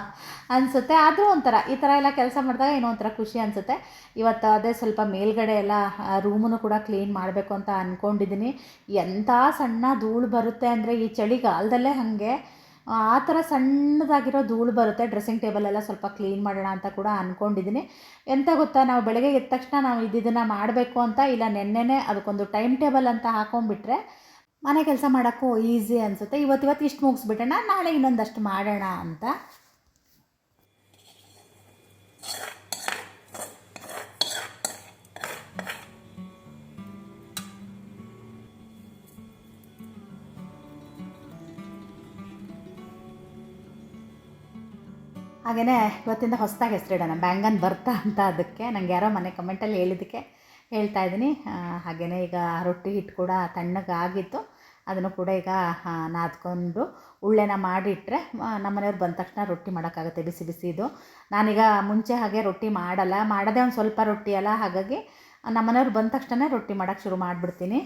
S3: *laughs* ಅನಿಸುತ್ತೆ. ಆದರೂ ಒಂಥರ, ಈ ಥರ ಎಲ್ಲ ಕೆಲಸ ಮಾಡಿದಾಗ ಏನೋ ಒಂಥರ ಖುಷಿ ಅನಿಸುತ್ತೆ. ಇವತ್ತು ಅದೇ ಸ್ವಲ್ಪ ಮೇಲ್ಗಡೆ ಎಲ್ಲ ರೂಮನ್ನು ಕೂಡ ಕ್ಲೀನ್ ಮಾಡಬೇಕು ಅಂತ ಅಂದ್ಕೊಂಡಿದ್ದೀನಿ ಎಂಥ ಸಣ್ಣ ಧೂಳು ಬರುತ್ತೆ ಅಂದರೆ ಈ ಚಳಿಗಾಲದಲ್ಲೇ ಹಾಗೆ, ಆ ಥರ ಸಣ್ಣದಾಗಿರೋ ಧೂಳು ಬರುತ್ತೆ. ಡ್ರೆಸ್ಸಿಂಗ್ ಟೇಬಲ್ ಎಲ್ಲ ಸ್ವಲ್ಪ ಕ್ಲೀನ್ ಮಾಡೋಣ ಅಂತ ಕೂಡ ಅಂದ್ಕೊಂಡಿದ್ದೀನಿ ಎಂತ ಗೊತ್ತಾ, ನಾವು ಬೆಳಗ್ಗೆ ಎದ್ದ ತಕ್ಷಣ ನಾವು ಇದ್ದಿದ್ದನ್ನು ಮಾಡಬೇಕು ಅಂತ ಇಲ್ಲ ನೆನ್ನೆನೇ ಅದಕ್ಕೊಂದು ಟೈಮ್ ಟೇಬಲ್ ಅಂತ ಹಾಕೊಂಡ್ಬಿಟ್ರೆ ಮನೆ ಕೆಲಸ ಮಾಡೋಕ್ಕೂ ಈಸಿ ಅನಿಸುತ್ತೆ. ಇವತ್ತು ಇವತ್ತು ಇಷ್ಟು ಮುಗಿಸ್ಬಿಟ್ಟೋಣ ನಾಳೆ ಇನ್ನೊಂದಷ್ಟು ಮಾಡೋಣ ಅಂತ. ಹಾಗೆಯೇ ಇವತ್ತಿಂದ ಹೊಸದಾಗಿ ಹೆಸರಿಡೋಣ. ಬ್ಯಾಂಗನ್ ಬರ್ತಾ ಅಂತ ಅದಕ್ಕೆ ನನಗೆ ಯಾರೋ ಮನೆ ಕಮೆಂಟಲ್ಲಿ ಹೇಳಿದ್ದಕ್ಕೆ ಹೇಳ್ತಾ ಇದ್ದೀನಿ. ಹಾಗೆಯೇ ಈಗ ರೊಟ್ಟಿ ಹಿಟ್ಟು ಕೂಡ ತಣ್ಣಗಾಗಿತ್ತು. ಅದನ್ನು ಕೂಡ ಈಗ ನಾದ್ಕೊಂಡು ಉಳ್ಳೆನ ಮಾಡಿಟ್ರೆ ನಮ್ಮ ಮನೆಯವ್ರು ಬಂದ ತಕ್ಷಣ ರೊಟ್ಟಿ ಮಾಡೋಕ್ಕಾಗುತ್ತೆ, ಬಿಸಿ ಬಿಸಿದು ನಾನೀಗ ಮುಂಚೆ ಹಾಗೆ ರೊಟ್ಟಿ ಮಾಡಲ್ಲ, ಮಾಡೋದೇ ಒಂದು ಸ್ವಲ್ಪ ರೊಟ್ಟಿ ಅಲ್ಲ, ಹಾಗಾಗಿ ನಮ್ಮ ಮನೆಯವ್ರು ಬಂದ ತಕ್ಷಣ ರೊಟ್ಟಿ ಮಾಡೋಕ್ಕೆ ಶುರು ಮಾಡಿಬಿಡ್ತೀನಿ.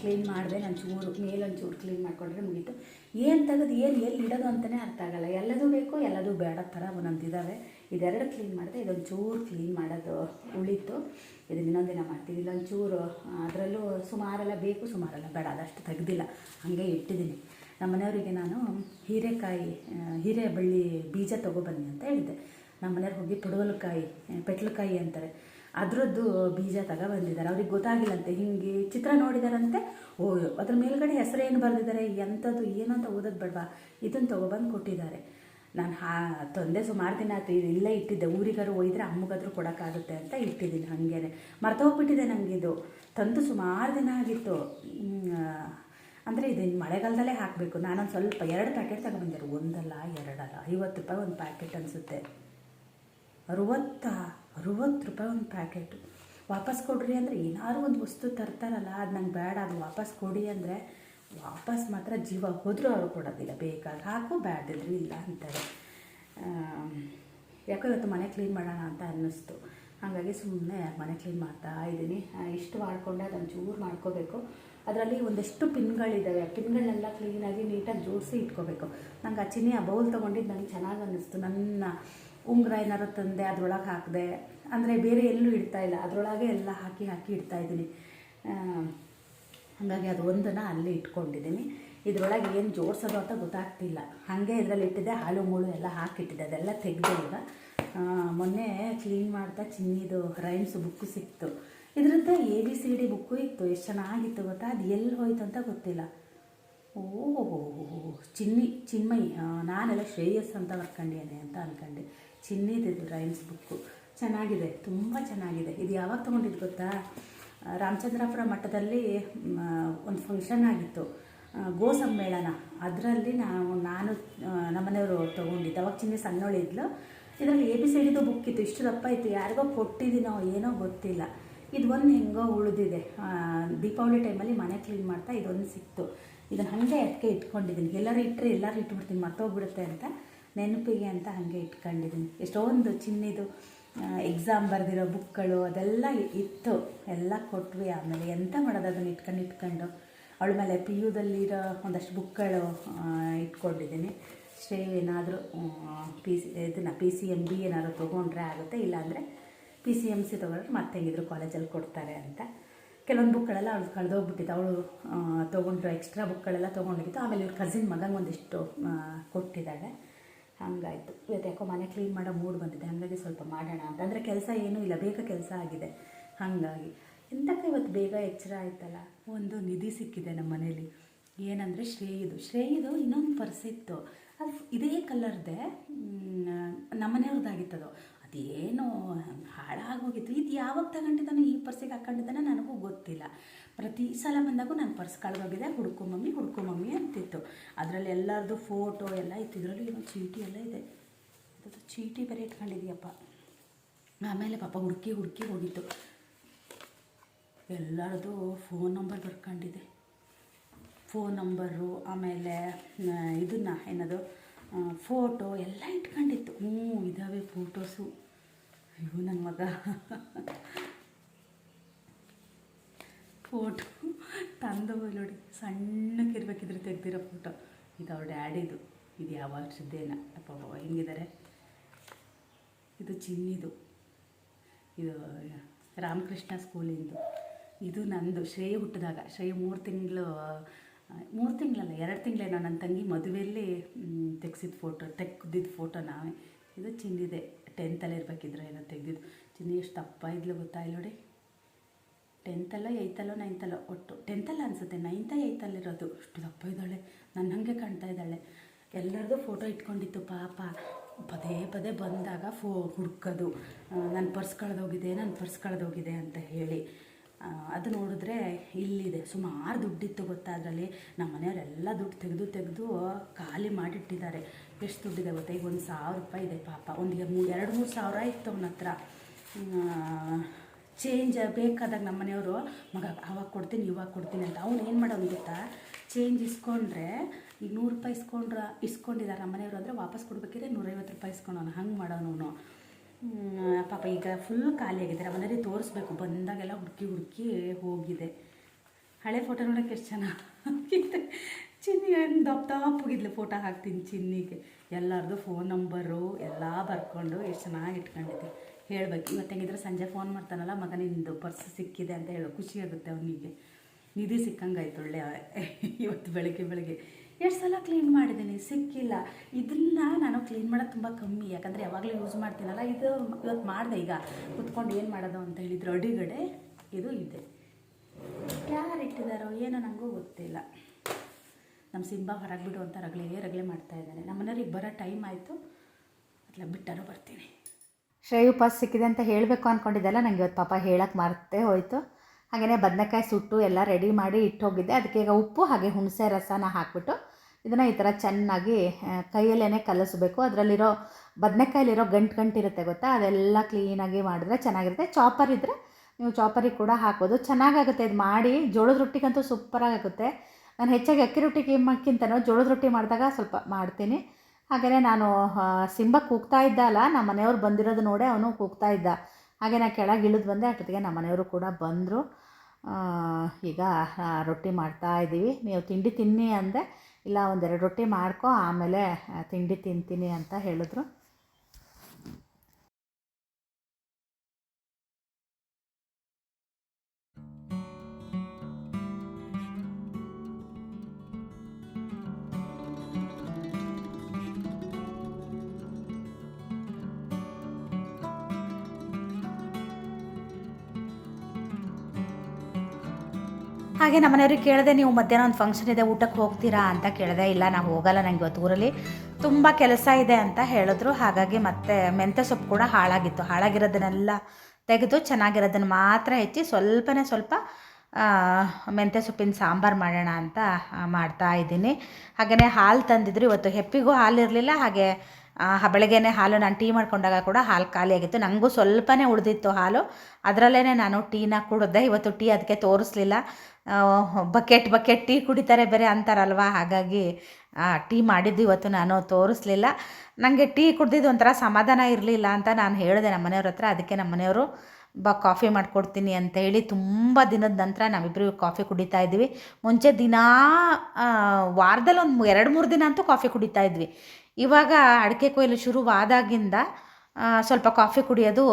S1: ಕ್ಲೀನ್ ಮಾಡಿದೆ, ನಾನು ಚೂರು ಮೇಲೊಂಚೂರು ಕ್ಲೀನ್ ಮಾಡಿಕೊಂಡ್ರೆ ಮುಗೀತು. ಏನು ತೆಗೆದು, ಏನು ಎಲ್ಲಿ ಇಡೋದು ಅಂತಲೇ ಅರ್ಥ ಆಗಲ್ಲ. ಎಲ್ಲದೂ ಬೇಕು, ಎಲ್ಲದೂ ಬೇಡ ಥರ ಒಂದೊಂದು ಇದ್ದಾವೆ ಇದೆರಡು ಕ್ಲೀನ್ ಮಾಡಿದೆ, ಇದೊಂದು ಚೂರು ಕ್ಲೀನ್ ಮಾಡೋದು ಉಳಿತು. ಇದನ್ನ ಇನ್ನೊಂದಿನ ಮಾಡ್ತೀನಿ ಇಲ್ಲೊಂದು ಚೂರು ಅದರಲ್ಲೂ ಸುಮಾರೆಲ್ಲ ಬೇಕು, ಸುಮಾರೆಲ್ಲ ಬೇಡ, ಅದಷ್ಟು ತೆಗ್ದಿಲ್ಲ. ಹಾಗೆ ಇಟ್ಟಿದ್ದೀನಿ. ನಮ್ಮ ಮನೆಯವರಿಗೆ ನಾನು ಹೀರೆಕಾಯಿ ಹೀರೆ ಬಳ್ಳಿ ಬೀಜ ತೊಗೊಬನ್ನಿ ಅಂತ ಹೇಳಿದ್ದೆ. ನಮ್ಮ ಮನೆಯವ್ರಿಗೆ ಹೋಗಿ ಪಡವಲಕಾಯಿ ಪೆಟ್ಲಕಾಯಿ ಅಂತಾರೆ. ಅದರದ್ದು ಬೀಜ ತಗೊಬಂದಿದ್ದಾರೆ. ಅವ್ರಿಗೆ ಗೊತ್ತಾಗಿಲ್ಲಂತೆ, ಹಿಂಗೆ ಚಿತ್ರ ನೋಡಿದಾರಂತೆ, ಓ, ಅದ್ರ ಮೇಲ್ಗಡೆ ಹೆಸರು ಏನು ಬರೆದಿದ್ದಾರೆ, ಎಂಥದ್ದು ಏನು ಅಂತ ಓದೋದು ಬೇಡವಾ? ಇದನ್ನು ತೊಗೊಬಂದು ಕೊಟ್ಟಿದ್ದಾರೆ. ನಾನು ಹಾ, ತಂದೆ ಸುಮಾರು ದಿನ ಆಯ್ತು ಇಲ್ಲ ಇಟ್ಟಿದ್ದೆ. ಊರಿಗಾರು ಒಯ್ದರೆ ಅಮ್ಮಗಾದ್ರೂ ಕೊಡೋಕ್ಕಾಗುತ್ತೆ ಅಂತ ಇಟ್ಟಿದ್ದೀನಿ ಹಾಗೇನೆ. ಮರ್ತೋಗ್ಬಿಟ್ಟಿದೆ ನನಗೆ ಇದು. ತಂದು ಸುಮಾರು ದಿನ ಆಗಿತ್ತು. ಅಂದರೆ ಇದನ್ನು ಮಳೆಗಾಲದಲ್ಲೇ ಹಾಕಬೇಕು. ನಾನೊಂದು ಸ್ವಲ್ಪ ಎರಡು ಪ್ಯಾಕೆಟ್ ತಗೊಬಂದಿರು ಒಂದಲ್ಲ, ಎರಡಲ್ಲ, ಐವತ್ತು ರೂಪಾಯಿ ಒಂದು ಪ್ಯಾಕೆಟ್ ಅನಿಸುತ್ತೆ. ಅರುವತ್ತಾ? ಅರುವತ್ತು ರೂಪಾಯಿ ಒಂದು ಪ್ಯಾಕೆಟು. ವಾಪಸ್ ಕೊಡ್ರಿ ಅಂದರೆ ಏನಾದ್ರು ಒಂದು ವಸ್ತು ತರ್ತಾರಲ್ಲ, ಅದು ನಂಗೆ ಬೇಡ, ಅದು ವಾಪಸ್ ಕೊಡಿ ಅಂದರೆ ವಾಪಸ್ ಮಾತ್ರ ಜೀವ ಹೋದರೂ ಅವರು ಕೊಡೋದಿಲ್ಲ. ಬೇಕಾದ್ರೆ ಹಾಕು ಬ್ಯಾಡಿದ್ರೆ ಇಲ್ಲ ಅಂತಾರೆ ಯಾಕೋ ಇವತ್ತು ಮನೆ ಕ್ಲೀನ್ ಮಾಡೋಣ ಅಂತ ಅನ್ನಿಸ್ತು. ಹಾಗಾಗಿ ಸುಮ್ಮನೆ ಮನೆ ಕ್ಲೀನ್ ಮಾಡ್ತಾ ಇದ್ದೀನಿ. ಇಷ್ಟು ಮಾಡಿಕೊಂಡೆ ಅದನ್ನು ಚೂರು ಮಾಡ್ಕೋಬೇಕು. ಅದರಲ್ಲಿ ಒಂದಷ್ಟು ಪಿನ್ಗಳಿದ್ದಾವೆ ಆ ಪಿನ್ಗಳನ್ನೆಲ್ಲ ಕ್ಲೀನಾಗಿ ನೀಟಾಗಿ ಜೋಡಿಸಿ ಇಟ್ಕೋಬೇಕು. ನಂಗೆ ಆ ಚಿನ್ನಿ ಆ ಬೌಲ್ ತೊಗೊಂಡಿದ್ದು ನನಗೆ ಚೆನ್ನಾಗಿ ಅನ್ನಿಸ್ತು. ನನ್ನ ಉಂಗುರ ಏನಾರು ತಂದೆ, ಅದ್ರೊಳಗೆ ಹಾಕಿದೆ. ಅಂದರೆ ಬೇರೆ ಎಲ್ಲೂ ಇಡ್ತಾ ಇಲ್ಲ. ಅದರೊಳಗೆ ಎಲ್ಲ ಹಾಕಿ ಹಾಕಿ ಇಡ್ತಾ ಇದ್ದೀನಿ. ಹಾಗಾಗಿ ಅದು ಒಂದನ್ನು ಅಲ್ಲಿ ಇಟ್ಕೊಂಡಿದ್ದೀನಿ. ಇದರೊಳಗೆ ಏನು ಜೋಡಿಸೋದು ಅಂತ ಗೊತ್ತಾಗ್ತಿಲ್ಲ. ಹಾಗೆ ಇದರಲ್ಲಿ ಇಟ್ಟಿದ್ದೆ, ಹಾಲು, ಮೂಳು ಎಲ್ಲ ಹಾಕಿಟ್ಟಿದ್ದೆ. ಅದೆಲ್ಲ ತೆಗೆದೆ ಈಗ ಮೊನ್ನೆ ಕ್ಲೀನ್ ಮಾಡ್ತಾ ಚಿನ್ನಿದು ರೈಮ್ಸ್ ಬುಕ್ಕು ಸಿಕ್ತು. ಇದರದ್ದು A B C D book ಇತ್ತು. ಎಷ್ಟು ಚೆನ್ನಾಗಿತ್ತು ಗೊತ್ತಾ? ಅದು ಎಲ್ಲಿ ಹೋಯ್ತು ಅಂತ ಗೊತ್ತಿಲ್ಲ. ಓ ಚಿನ್ನಿ, ಚಿನ್ಮಯಿ. ನಾನೆಲ್ಲ ಶ್ರೇಯಸ್ ಅಂತ ಬರ್ಕೊಂಡಿದ್ದೆ ಅಂತ ಅಂದ್ಕೊಂಡೆ ಚಿನ್ನಿದು ರೈಮ್ಸ್ ಬುಕ್ಕು ಚೆನ್ನಾಗಿದೆ, ತುಂಬ ಚೆನ್ನಾಗಿದೆ. ಇದು ಯಾವಾಗ ತೊಗೊಂಡಿದ್ದು ಗೊತ್ತಾ? ರಾಮಚಂದ್ರಾಪುರ ಮಠದಲ್ಲಿ ಒಂದು ಫಂಕ್ಷನ್ ಆಗಿತ್ತು. ಗೋ ಸಮ್ಮೇಳನ ಅದರಲ್ಲಿ ನಾವು, ನಾನು ನಮ್ಮನೆಯವರು ತೊಗೊಂಡಿದ್ದು. ಅವಾಗ ಚಿನ್ನಿ ಸಣ್ಣೋಳಿದ್ಲು ಇದರಲ್ಲಿ ಎ ಬಿ ಸಿ ಡಿದು ಬುಕ್ ಇತ್ತು. ಇಷ್ಟು ದಪ್ಪ ಇತ್ತು. ಯಾರಿಗೋ ಕೊಟ್ಟಿದ್ದೀನೋ ಏನೋ ಗೊತ್ತಿಲ್ಲ. ಇದು ಒಂದು ಹೆಂಗೋ ಉಳಿದಿದೆ. ದೀಪಾವಳಿ ಟೈಮಲ್ಲಿ ಮನೆ ಕ್ಲೀನ್ ಮಾಡ್ತಾ ಇದೊಂದು ಸಿಕ್ತು. ಇದನ್ನು ಹಾಗೆ ಅದಕ್ಕೆ ಇಟ್ಕೊಂಡಿದ್ದೀನಿ. ಎಲ್ಲರೂ ಇಟ್ಟರೆ ಎಲ್ಲರೂ ಇಟ್ಬಿಡ್ತೀನಿ ಮತ್ತೋಗ್ಬಿಡುತ್ತೆ ಅಂತ. ನೆನಪಿಗೆ ಅಂತ ಹಾಗೆ ಇಟ್ಕೊಂಡಿದ್ದೀನಿ. ಎಷ್ಟೊಂದು ಚಿನ್ನಿದು ಎಕ್ಸಾಮ್ ಬರೆದಿರೋ ಬುಕ್ಗಳು ಅದೆಲ್ಲ ಇತ್ತು. ಎಲ್ಲ ಕೊಟ್ವಿ ಆಮೇಲೆ ಎಂಥ ಮಾಡೋದು ಅದನ್ನು ಇಟ್ಕೊಂಡು ಇಟ್ಕೊಂಡು. ಅವಳ ಮೇಲೆ ಪಿ ಯುದಲ್ಲಿರೋ ಒಂದಷ್ಟು ಬುಕ್ಗಳು ಇಟ್ಕೊಂಡಿದ್ದೀನಿ. ಶ್ರೇ ಏನಾದರೂ ಪಿ ಸಿ ಇದನ್ನು ಪಿ ಸಿ ಎಂ ಬಿ ಏನಾದರೂ ತೊಗೊಂಡ್ರೆ ಆಗುತ್ತೆ, ಇಲ್ಲಾಂದರೆ ಪಿ ಸಿ ಎಂ ಸಿ ತೊಗೊಂಡ್ರೆ ಮತ್ತೆ ಹೆಂಗಿದ್ರು ಕಾಲೇಜಲ್ಲಿ ಕೊಡ್ತಾರೆ ಅಂತ. ಕೆಲವೊಂದು ಬುಕ್ಗಳೆಲ್ಲ ಅವಳು ಕಳೆದೋಗ್ಬಿಟ್ಟಿತ್ತು. ಅವಳು ತೊಗೊಂಡ್ರು ಎಕ್ಸ್ಟ್ರಾ ಬುಕ್ಗಳೆಲ್ಲ ತೊಗೊಂಡಿತ್ತು ಆಮೇಲೆ ಇವ್ರ ಕಸಿನ್ ಮಗಂಗೆ ಒಂದಿಷ್ಟು ಕೊಟ್ಟಿದ್ದಾಳೆ. ಹಂಗಾಯಿತು. ಇವತ್ತು ಯಾಕೋ ಮನೆ ಕ್ಲೀನ್ ಮಾಡೋ ಮೂಡ್ ಬಂದಿದೆ. ಹಾಗಾಗಿ ಸ್ವಲ್ಪ ಮಾಡೋಣ ಅಂತ. ಅಂದರೆ ಕೆಲಸ ಏನೂ ಇಲ್ಲ. ಬೇಗ ಕೆಲಸ ಆಗಿದೆ. ಹಾಗಾಗಿ. ಎಂತಕ್ಕೆ ಇವತ್ತು ಬೇಗ ಎಚ್ಚರ ಆಯ್ತಲ್ಲ? ಒಂದು ನಿಧಿ ಸಿಕ್ಕಿದೆ ನಮ್ಮ ಮನೇಲಿ. ಏನಂದರೆ ಶ್ರೇಯದು. ಶ್ರೇಯದು ಇನ್ನೊಂದು ಪರ್ಸ್ ಇತ್ತು. ಅದು ಇದೇ ಕಲರ್ದೆ ನಮ್ಮನೆಯವ್ರದ್ದಾಗಿತ್ತದು ಅದೇನೋ ಹಾಳಾಗೋಗಿತ್ತು. ಇದು ಯಾವಾಗ ತಗೊಂಡಿದ್ದಾನೆ, ಈ ಪರ್ಸಿಗೆ ಹಾಕೊಂಡಿದ್ದಾನೆ ನನಗೂ ಗೊತ್ತಿಲ್ಲ. ಪ್ರತಿ ಸಲ ಬಂದಾಗೂ ನನ್ನ ಪರ್ಸ್ ಕಳೆದೋಗಿದೆ, ಹುಡ್ಕೊ ಮಮ್ಮಿ ಹುಡ್ಕೊ ಮಮ್ಮಿ ಅಂತಿತ್ತು. ಅದರಲ್ಲಿ ಎಲ್ಲರದು ಫೋಟೋ ಎಲ್ಲ ಇತ್ತು. ಇದರಲ್ಲಿ ಏನೋ ಚೀಟಿ ಎಲ್ಲ ಇದೆ. ಅದು ಚೀಟಿ ಬೇರೆ ಇಟ್ಕೊಂಡಿದ್ಯಪ್ಪ. ಆಮೇಲೆ ಪಾಪ ಹುಡುಕಿ ಹುಡುಕಿ ಹೋಗಿತ್ತು. ಎಲ್ಲರದ್ದು ಫೋನ್ ನಂಬರ್ ಬರ್ಕೊಂಡಿದೆ. ಫೋನ್ ನಂಬರು, ಆಮೇಲೆ ಇದನ್ನು, ಏನದು? ಫೋಟೋ ಎಲ್ಲ ಇಟ್ಕೊಂಡಿತ್ತು. ಹ್ಞೂ ಇದ್ದಾವೆ ಫೋಟೋಸು ಅಯ್ಯೋ ನನ್ನ ಮಗ. ಫೋಟೋ ತಂದವ ನೋಡಿ. ಸಣ್ಣಕ್ಕಿರ್ಬೇಕಿದ್ರೆ ತೆಗೆದಿರೋ ಫೋಟೋ ಇದು ಅವ್ರ ಡ್ಯಾಡಿದು. ಇದು ಯಾವ ವರ್ಷದ್ದೇನ? ಅಪ್ಪ ಹೆಂಗಿದ್ದಾರೆ? ಇದು ಚಿನ್ನಿದು. ಇದು ರಾಮಕೃಷ್ಣ ಸ್ಕೂಲಿಂದು ಇದು ನಂದು. ಶ್ರೇಯ ಹುಟ್ಟಿದಾಗ. ಶ್ರೇಯ ಮೂರು ತಿಂಗಳು ಮೂರು ತಿಂಗಳಲ್ಲ, ಎರಡು ತಿಂಗಳೇನೋ ನನ್ನ ತಂಗಿ ಮದುವೆಯಲ್ಲಿ ತೆಗ್ಸಿದ ಫೋಟೋ ತೆಗ್ದಿದ್ದ ಫೋಟೋ ನಾವೇ. ಇದು ಚಿನ್ನಿದೆ ಟೆಂತಲ್ಲಿ ಇರಬೇಕಿದ್ರೆ ಏನೋ ತೆಗ್ದಿದ್ದು. ಚಿನ್ನಿ ಎಷ್ಟು ದಪ್ಪ ಇದ್ಲು ಗೊತ್ತಾ ಇಲ್ಲ ನೋಡಿ. ಟೆಂತಲ್ಲೋ ಏಯ್ತಲ್ಲೋ ನೈನ್ತಲ್ಲೋ ಒಟ್ಟು ಟೆಂತಲ್ಲ ಅನಿಸುತ್ತೆ ನೈನ್ತ ಏಯ್ತಲ್ಲಿರೋದು ಅಷ್ಟು ದಪ್ಪ ಇದ್ದಾಳೆ ನನ್ನ ಹಾಗೆ ಕಾಣ್ತಾ ಇದ್ದಾಳೆ. ಎಲ್ಲರದು ಫೋಟೋ ಇಟ್ಕೊಂಡಿತ್ತು, ಪಾಪ. ಪದೇ ಪದೇ ಬಂದಾಗ ಫೋ ಹುಡ್ಕೋದು. ನನ್ನ ಪರ್ಸ್ ಕಳೆದೋಗಿದೆ ನನ್ನ ಪರ್ಸ್ ಕಳೆದೋಗಿದೆ ಅಂತ ಹೇಳಿ. ಅದು ನೋಡಿದ್ರೆ ಇಲ್ಲಿದೆ. ಸುಮಾರು ದುಡ್ಡಿತ್ತು ಗೊತ್ತಾ ಅದರಲ್ಲಿ. ನಮ್ಮ ಮನೆಯವರೆಲ್ಲ ದುಡ್ಡು ತೆಗೆದು ತೆಗೆದು ಖಾಲಿ ಮಾಡಿಟ್ಟಿದ್ದಾರೆ. ಎಷ್ಟು ದುಡ್ಡಿದೆ ಗೊತ್ತಾ? ಈಗ ಒಂದು ಸಾವಿರ ರೂಪಾಯಿ ಇದೆ ಪಾಪ. ಒಂದು ಎರಡು, ಮೂರು ಸಾವಿರ ಇತ್ತು ಅವನ ಹತ್ರ. ಚೇಂಜ್ ಬೇಕಾದಾಗ ನಮ್ಮ ಮನೆಯವರು, ಮಗ, ಅವಾಗ ಕೊಡ್ತೀನಿ, ಇವಾಗ ಕೊಡ್ತೀನಿ ಅಂತ. ಅವ್ನು ಏನು ಮಾಡೋನು ಗೊತ್ತಾ? ಚೇಂಜ್ ಇಸ್ಕೊಂಡ್ರೆ ಈಗ ನೂರು ರೂಪಾಯಿ ಇಸ್ಕೊಂಡ್ರೆ ಇಸ್ಕೊಂಡಿದ್ದಾರೆ ನಮ್ಮ ಮನೆಯವರು ಅಂದರೆ ವಾಪಸ್ ಕೊಡಬೇಕಿದ್ರೆ ನೂರೈವತ್ತು ರೂಪಾಯಿ ಇಸ್ಕೊಂಡವನು. ಹಂಗೆ ಮಾಡೋನು ಅವನು. ಪಾಪ ಈಗ ಫುಲ್ ಖಾಲಿ ಆಗಿದೆ ಮನೇಲಿ ತೋರಿಸ್ಬೇಕು. ಬಂದಾಗೆಲ್ಲ ಹುಡುಕಿ ಹುಡುಕಿ ಹೋಗಿದೆ. ಹಳೆ ಫೋಟೋ ನೋಡೋಕೆ ಎಷ್ಟು ಚೆನ್ನಾಗಿದೆ ಚಿನ್ನಿ ದಪ್ಪ ದಪ್ಪಗಿದ್ಲು ಫೋಟೋ ಹಾಕ್ತೀನಿ ಚಿನ್ನಿಗೆ. ಎಲ್ಲರದು ಫೋನ್ ನಂಬರು ಎಲ್ಲ ಬರ್ಕೊಂಡು ಎಷ್ಟು ಚೆನ್ನಾಗಿ ಇಟ್ಕೊಂಡಿದ್ದೆ ಹೇಳ್ಬೇಕು. ಇವತ್ತು ಹೆಂಗಿದ್ರೆ ಸಂಜೆ ಫೋನ್ ಮಾಡ್ತಾನಲ್ಲ, ಮಗ ನಿಂದು ಪರ್ಸ್ ಸಿಕ್ಕಿದೆ ಅಂತ ಹೇಳೋ. ಖುಷಿ ಆಗುತ್ತೆ ಅವನಿಗೆ. ನಿಧಿ ಸಿಕ್ಕಂಗಾಯ್ತು ಒಳ್ಳೆ, ಇವತ್ತು ಬೆಳಗ್ಗೆ ಬೆಳಗ್ಗೆ. ಎಷ್ಟು ಸಲ ಕ್ಲೀನ್ ಮಾಡಿದ್ದೀನಿ, ಸಿಕ್ಕಿಲ್ಲ. ಇದನ್ನ ನಾನು ಕ್ಲೀನ್ ಮಾಡೋದು ತುಂಬ ಕಮ್ಮಿ. ಯಾಕಂದರೆ ಯಾವಾಗಲೂ ಯೂಸ್ ಮಾಡ್ತೀನಲ್ಲ, ಇದು ಇವತ್ತು ಮಾಡಿದೆ ಈಗ. ಕುತ್ಕೊಂಡು ಏನು ಮಾಡೋದು ಅಂತ ಹೇಳಿದ್ರು, ಅಡಿಗಡೆ ಇದು ಇದೆ. ಯಾರು ಇಟ್ಟಿದ್ದಾರೋ ಏನೋ ನನಗೂ ಗೊತ್ತಿಲ್ಲ. ನಮ್ಮ ಸಿಂಬ ಹೊರಗೆ ಬಿಡು ಅಂತ ರಗಳೆ ರಗಳೆ ಮಾಡ್ತಾ ಇದ್ದಾನೆ. ನಮ್ಮ ಮನೆಯವ್ರಿಗೆ ಬರೋ ಟೈಮ್ ಆಯಿತು. ಅಟ್ಲ ಬಿಟ್ಟಾರು ಬರ್ತೀನಿ.
S3: ಶ್ರೇಯು ಪಾಸ್ ಸಿಕ್ಕಿದೆ ಅಂತ ಹೇಳಬೇಕು ಅಂದ್ಕೊಂಡಿದ್ದಲ್ಲ ನನಗೆ ಇವತ್ತು ಪಾಪ ಹೇಳಕ್ಕೆ ಮರ್ತೇ ಹೋಯಿತು. ಹಾಗೆಯೇ ಬದನೆಕಾಯಿ ಸುಟ್ಟು ಎಲ್ಲ ರೆಡಿ ಮಾಡಿ ಇಟ್ಟು ಹೋಗಿದ್ದೆ ಅದಕ್ಕೆ ಈಗ ಉಪ್ಪು ಹಾಗೆ ಹುಣಸೆ ರಸನ ಹಾಕ್ಬಿಟ್ಟು ಇದನ್ನು ಈ ಥರ ಚೆನ್ನಾಗಿ ಕೈಯಲ್ಲೇ ಕಲಸಬೇಕು. ಅದರಲ್ಲಿರೋ ಬದನೆಕಾಯಲ್ಲಿರೋ ಗಂಟು ಗಂಟಿರುತ್ತೆ ಗೊತ್ತಾ? ಅದೆಲ್ಲ ಕ್ಲೀನಾಗಿ ಮಾಡಿದ್ರೆ ಚೆನ್ನಾಗಿರುತ್ತೆ. ಚಾಪರ್ ಇದ್ದರೆ ನೀವು ಚಾಪರಿಗೆ ಕೂಡ ಹಾಕ್ಬೋದು. ಚೆನ್ನಾಗಾಗುತ್ತೆ. ಇದು ಮಾಡಿ ಜೋಳದ ರೊಟ್ಟಿಗಂತೂ ಸೂಪರಾಗುತ್ತೆ ನಾನು ಹೆಚ್ಚಾಗಿ ಅಕ್ಕಿ ರೊಟ್ಟಿಗಿಂತನೂ ಜೋಳದ ರೊಟ್ಟಿ ಮಾಡಿದಾಗ ಸ್ವಲ್ಪ ಮಾಡ್ತೀನಿ. ಹಾಗೆಯೇ ನಾನು ಸಿಂಬ ಕೂಗ್ತಾ ಇದ್ದ ಅಲ್ಲ, ನಮ್ಮ ಮನೆಯವ್ರು ಬಂದಿರೋದು ನೋಡೇ ಅವನು ಕೂಗ್ತಾ ಇದ್ದ. ಹಾಗೆ ನಾನು ಕೆಳಗೆ ಇಳಿದು ಬಂದೆ, ಅಷ್ಟೊತ್ತಿಗೆ ನಮ್ಮ ಮನೆಯವರು ಕೂಡ ಬಂದರು. ಈಗ ರೊಟ್ಟಿ ಮಾಡ್ತಾ ಇದ್ದೀವಿ. ನೀವು ತಿಂಡಿ ತಿನ್ನಿ ಅಂದೆ, ಇಲ್ಲ ಒಂದೆರಡು ರೊಟ್ಟಿ ಮಾಡ್ಕೊ, ಆಮೇಲೆ ತಿಂಡಿ ತಿಂತೀನಿ ಅಂತ ಹೇಳಿದ್ರು. ಹಾಗೆ ನಮ್ಮ ಮನೆಯವ್ರಿಗೆ ಕೇಳಿದೆ, ನೀವು ಮಧ್ಯಾಹ್ನ ಒಂದು ಫಂಕ್ಷನ್ ಇದೆ, ಊಟಕ್ಕೆ ಹೋಗ್ತೀರಾ? ಅಂತ ಕೇಳಿದೆ, ಇಲ್ಲ, ನಾವು ಹೋಗಲ್ಲ ನನಗೆ ಇವತ್ತು ಊರಲ್ಲಿ ತುಂಬ ಕೆಲಸ ಇದೆ ಅಂತ ಹೇಳಿದ್ರು. ಹಾಗಾಗಿ ಮತ್ತೆ ಮೆಂತ್ಯ ಸೊಪ್ಪು ಕೂಡ ಹಾಳಾಗಿತ್ತು. ಹಾಳಾಗಿರೋದನ್ನೆಲ್ಲ ತೆಗೆದು ಚೆನ್ನಾಗಿರೋದನ್ನು ಮಾತ್ರ ಹೆಚ್ಚಿ ಸ್ವಲ್ಪನೇ ಸ್ವಲ್ಪ ಮೆಂತ್ಯ ಸೊಪ್ಪಿನ ಸಾಂಬಾರು ಮಾಡೋಣ ಅಂತ ಮಾಡ್ತಾ ಇದ್ದೀನಿ. ಹಾಗೆಯೇ ಹಾಲು ತಂದಿದ್ರು ಇವತ್ತು. ಹೆಪ್ಪಿಗೂ ಹಾಲು ಇರಲಿಲ್ಲ, ಹಾಗೆ ಬೆಳಗ್ಗೆನೇ ಹಾಲು ನಾನು ಟೀ ಮಾಡ್ಕೊಂಡಾಗ ಕೂಡ ಹಾಲು ಖಾಲಿಯಾಗಿತ್ತು ನನಗೂ ಸ್ವಲ್ಪನೇ ಉಳಿದಿತ್ತು ಹಾಲು. ಅದರಲ್ಲೇ ನಾನು ಟೀನ ಕುಡಿದೆ. ಇವತ್ತು ಟೀ ಅದಕ್ಕೆ ತೋರಿಸ್ಲಿಲ್ಲ. ಬಕೆಟ್ ಬಕೆಟ್ ಟೀ ಕುಡಿತಾರೆ ಬೇರೆ ಅಂತಾರಲ್ವ? ಹಾಗಾಗಿ ಟೀ ಮಾಡಿದ್ದು ಇವತ್ತು ನಾನು ತೋರಿಸ್ಲಿಲ್ಲ. ನನಗೆ ಟೀ ಕುಡ್ದಿದ್ದು ಒಂಥರ ಸಮಾಧಾನ ಇರಲಿಲ್ಲ ಅಂತ ನಾನು ಹೇಳಿದೆ ನಮ್ಮ ಮನೆಯವ್ರ ಹತ್ರ. ಅದಕ್ಕೆ ನಮ್ಮ ಮನೆಯವರು, ಬಾ, ಕಾಫಿ ಮಾಡಿಕೊಡ್ತೀನಿ ಅಂತ ಹೇಳಿ ತುಂಬ ದಿನದ ನಂತರ ನಾವಿಬ್ಬರು ಕಾಫಿ ಕುಡಿತಾ ಇದ್ವಿ. ಮುಂಚೆ ದಿನ ವಾರದಲ್ಲಿ ಒಂದು ಎರಡು ಮೂರು ದಿನ ಅಂತೂ ಕಾಫಿ ಕುಡಿತಾ ಇದ್ವಿ. ಇವಾಗ ಅಡಿಕೆ ಕೊಯ್ಲು ಶುರುವಾದಾಗಿಂದ ಸ್ವಲ್ಪ ಕಾಫಿ ಕುಡಿಯೋದು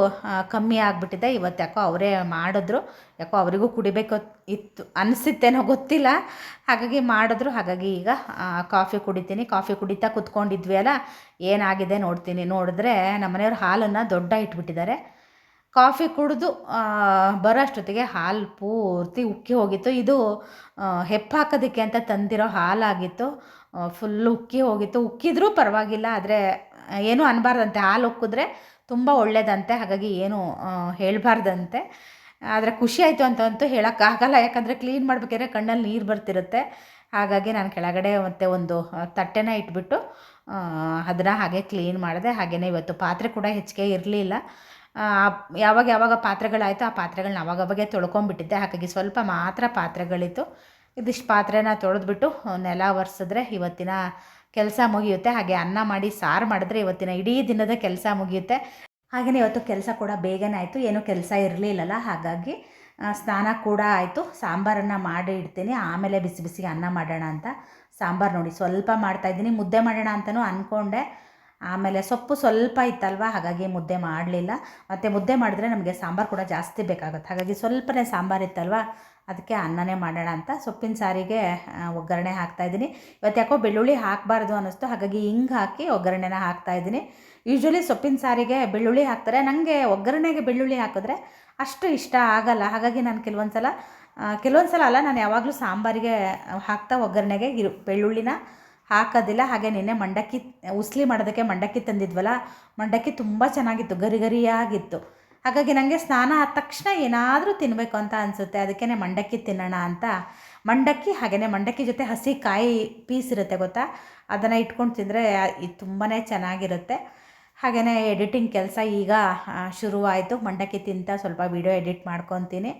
S3: ಕಮ್ಮಿ ಆಗಿಬಿಟ್ಟಿದೆ. ಇವತ್ತು ಯಾಕೋ ಅವರೇ ಮಾಡಿದ್ರು. ಯಾಕೋ ಅವರಿಗೂ ಕುಡಿಬೇಕು ಇತ್ತು, ಅನಿಸುತ್ತೇನೋ ಗೊತ್ತಿಲ್ಲ. ಹಾಗಾಗಿ ಮಾಡಿದ್ರು. ಹಾಗಾಗಿ ಈಗ ಕಾಫಿ ಕುಡಿತೀನಿ. ಕಾಫಿ ಕುಡಿತಾ ಕುತ್ಕೊಂಡಿದ್ವಿ ಅಲ್ಲ? ಏನಾಗಿದೆ ನೋಡ್ತೀನಿ. ನೋಡಿದ್ರೆ ನಮ್ಮ ಮನೆಯವ್ರು ಹಾಲನ್ನು ದೊಡ್ಡ ಇಟ್ಬಿಟ್ಟಿದ್ದಾರೆ. ಕಾಫಿ ಕುಡಿದು ಬರೋ ಅಷ್ಟೊತ್ತಿಗೆ ಹಾಲು ಪೂರ್ತಿ ಉಕ್ಕಿ ಹೋಗಿತ್ತು. ಇದು ಹೆಪ್ಪಾಕೋದಕ್ಕೆ ಅಂತ ತಂದಿರೋ ಹಾಲಾಗಿತ್ತು. ಫುಲ್ಲು ಉಕ್ಕಿ ಹೋಗಿತ್ತು. ಉಕ್ಕಿದ್ರೂ ಪರವಾಗಿಲ್ಲ, ಆದರೆ ಏನೂ ಅನ್ಬಾರ್ದಂತೆ. ಹಾಲು ಉಕ್ಕಿದ್ರೆ ತುಂಬ ಒಳ್ಳೆಯದಂತೆ ಹಾಗಾಗಿ ಏನು ಹೇಳಬಾರ್ದಂತೆ. ಆದರೆ ಖುಷಿ ಆಯಿತು ಅಂತಂತೂ ಹೇಳೋಕ್ಕಾಗಲ್ಲ ಯಾಕಂದರೆ ಕ್ಲೀನ್ ಮಾಡ್ಬೇಕಾದ್ರೆ ಕಣ್ಣಲ್ಲಿ ನೀರು ಬರ್ತಿರುತ್ತೆ. ಹಾಗಾಗಿ ನಾನು ಕೆಳಗಡೆ ಮತ್ತೆ ಒಂದು ತಟ್ಟೆನ ಇಟ್ಬಿಟ್ಟು ಅದನ್ನು ಹಾಗೆ ಕ್ಲೀನ್ ಮಾಡಿದೆ. ಹಾಗೆಯೇ ಇವತ್ತು ಪಾತ್ರೆ ಕೂಡ ಹೆಚ್ಚಿಗೆ ಇರಲಿಲ್ಲ. ಯಾವಾಗ ಯಾವಾಗ ಪಾತ್ರೆಗಳಾಯಿತು ಆ ಪಾತ್ರೆಗಳನ್ನ ಅವಾಗವಾಗೆ ತೊಳ್ಕೊಂಬಿಟ್ಟಿದ್ದೆ ಹಾಗಾಗಿ ಸ್ವಲ್ಪ ಮಾತ್ರ ಪಾತ್ರೆಗಳಿತ್ತು. ಇದಿಷ್ಟು ಪಾತ್ರೆನ ತೊಳೆದ್ಬಿಟ್ಟು ನೆಲ ಒರೆಸಿದ್ರೆ ಇವತ್ತಿನ ಕೆಲಸ ಮುಗಿಯುತ್ತೆ. ಹಾಗೆ ಅನ್ನ ಮಾಡಿ, ಸಾರು ಮಾಡಿದ್ರೆ ಇವತ್ತಿನ ಇಡೀ ದಿನದ ಕೆಲಸ ಮುಗಿಯುತ್ತೆ. ಹಾಗೆಯೇ ಇವತ್ತು ಕೆಲಸ ಕೂಡ ಬೇಗನೆ ಆಯಿತು. ಏನೂ ಕೆಲಸ ಇರಲಿಲ್ಲಲ್ಲ. ಹಾಗಾಗಿ ಸ್ನಾನ ಕೂಡ ಆಯಿತು. ಸಾಂಬಾರನ್ನು ಮಾಡಿ ಇಡ್ತೀನಿ. ಆಮೇಲೆ ಬಿಸಿ ಬಿಸಿಗೆ ಅನ್ನ ಮಾಡೋಣ ಅಂತ ಸಾಂಬಾರು ನೋಡಿ. ಸ್ವಲ್ಪ ಮಾಡ್ತಾಯಿದ್ದೀನಿ ಮುದ್ದೆ ಮಾಡೋಣ ಅಂತಲೂ ಅಂದ್ಕೊಂಡೆ ಆಮೇಲೆ ಸೊಪ್ಪು ಸ್ವಲ್ಪ ಇತ್ತಲ್ವ? ಹಾಗಾಗಿ ಮುದ್ದೆ ಮಾಡಲಿಲ್ಲ. ಮತ್ತು ಮುದ್ದೆ ಮಾಡಿದ್ರೆ ನಮಗೆ ಸಾಂಬಾರು ಕೂಡ ಜಾಸ್ತಿ ಬೇಕಾಗುತ್ತೆ. ಹಾಗಾಗಿ ಸ್ವಲ್ಪನೇ ಸಾಂಬಾರು ಇತ್ತಲ್ವ? ಅದಕ್ಕೆ ಅನ್ನನೇ ಮಾಡೋಣ ಅಂತ ಸೊಪ್ಪಿನ ಸಾರಿಗೆ ಒಗ್ಗರಣೆ ಹಾಕ್ತಾಯಿದ್ದೀನಿ ಇವತ್ತು ಯಾಕೋ ಬೆಳ್ಳುಳ್ಳಿ ಹಾಕಬಾರ್ದು ಅನ್ನಿಸ್ತು. ಹಾಗಾಗಿ ಹಿಂಗೆ ಹಾಕಿ ಒಗ್ಗರಣೆನ ಹಾಕ್ತಾಯಿದ್ದೀನಿ ಯೂಶ್ವಲಿ ಸೊಪ್ಪಿನ ಸಾರಿಗೆ ಬೆಳ್ಳುಳ್ಳಿ ಹಾಕ್ತಾರೆ. ನನಗೆ ಒಗ್ಗರಣೆಗೆ ಬೆಳ್ಳುಳ್ಳಿ ಹಾಕಿದ್ರೆ ಅಷ್ಟು ಇಷ್ಟ ಆಗಲ್ಲ. ಹಾಗಾಗಿ ನಾನು ಕೆಲವೊಂದು ಸಲ ಕೆಲವೊಂದು ಸಲ ಅಲ್ಲ, ನಾನು ಯಾವಾಗಲೂ ಸಾಂಬಾರಿಗೆ ಹಾಕ್ತಾ ಒಗ್ಗರಣೆಗೆ ಇರು, ಬೆಳ್ಳುಳ್ಳಿನ ಹಾಕೋದಿಲ್ಲ. ಹಾಗೆ ನಿನ್ನೆ ಮಂಡಕ್ಕಿ, ಉಸ್ಲಿ ಮಾಡೋದಕ್ಕೆ ಮಂಡಕ್ಕಿ ತಂದಿದ್ವಲ್ಲ, ಮಂಡಕ್ಕಿ ತುಂಬ ಚೆನ್ನಾಗಿತ್ತು, ಗರಿ ಗರಿಯಾಗಿತ್ತು. ಹಾಗಾಗಿ ನನಗೆ ಸ್ನಾನ ಆದ ತಕ್ಷಣ ಏನಾದರೂ ತಿನ್ನಬೇಕು ಅಂತ ಅನಿಸುತ್ತೆ. ಅದಕ್ಕೇ ಮಂಡಕ್ಕಿ ತಿನ್ನೋಣ ಅಂತ. ಮಂಡಕ್ಕಿ ಹಾಗೆಯೇ ಮಂಡಕ್ಕಿ ಜೊತೆ ಹಸಿ ಕಾಯಿ ಪೀಸ್ ಇರುತ್ತೆ ಗೊತ್ತಾ? ಅದನ್ನು ಇಟ್ಕೊಂಡು ತಿಂದರೆ ತುಂಬಾ ಚೆನ್ನಾಗಿರುತ್ತೆ. ಹಾಗೆಯೇ ಎಡಿಟಿಂಗ್ ಕೆಲಸ ಈಗ ಶುರುವಾಯಿತು. ಮಂಡಕ್ಕಿ ತಿಂತ ಸ್ವಲ್ಪ ವೀಡಿಯೋ ಎಡಿಟ್ ಮಾಡ್ಕೊತೀನಿ.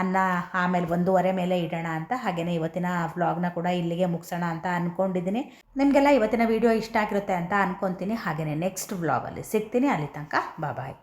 S3: ಅನ್ನ ಆಮೇಲೆ ಒಂದೂವರೆ ಮೇಲೆ ಇಡೋಣ ಅಂತ. ಹಾಗೆಯೇ ಇವತ್ತಿನ ವ್ಲಾಗ್ನ ಕೂಡ ಇಲ್ಲಿಗೆ ಮುಗಿಸೋಣ ಅಂತ ಅಂದ್ಕೊಂಡಿದ್ದೀನಿ ನಿಮಗೆಲ್ಲ ಇವತ್ತಿನ ವಿಡಿಯೋ ಇಷ್ಟ ಆಗಿರುತ್ತೆ ಅಂತ ಅಂದ್ಕೊತೀನಿ ಹಾಗೆಯೇ ನೆಕ್ಸ್ಟ್ ವ್ಲಾಗಲ್ಲಿ ಸಿಗ್ತೀನಿ. ಅಲ್ಲಿ ತನಕ ಬಾಯ್.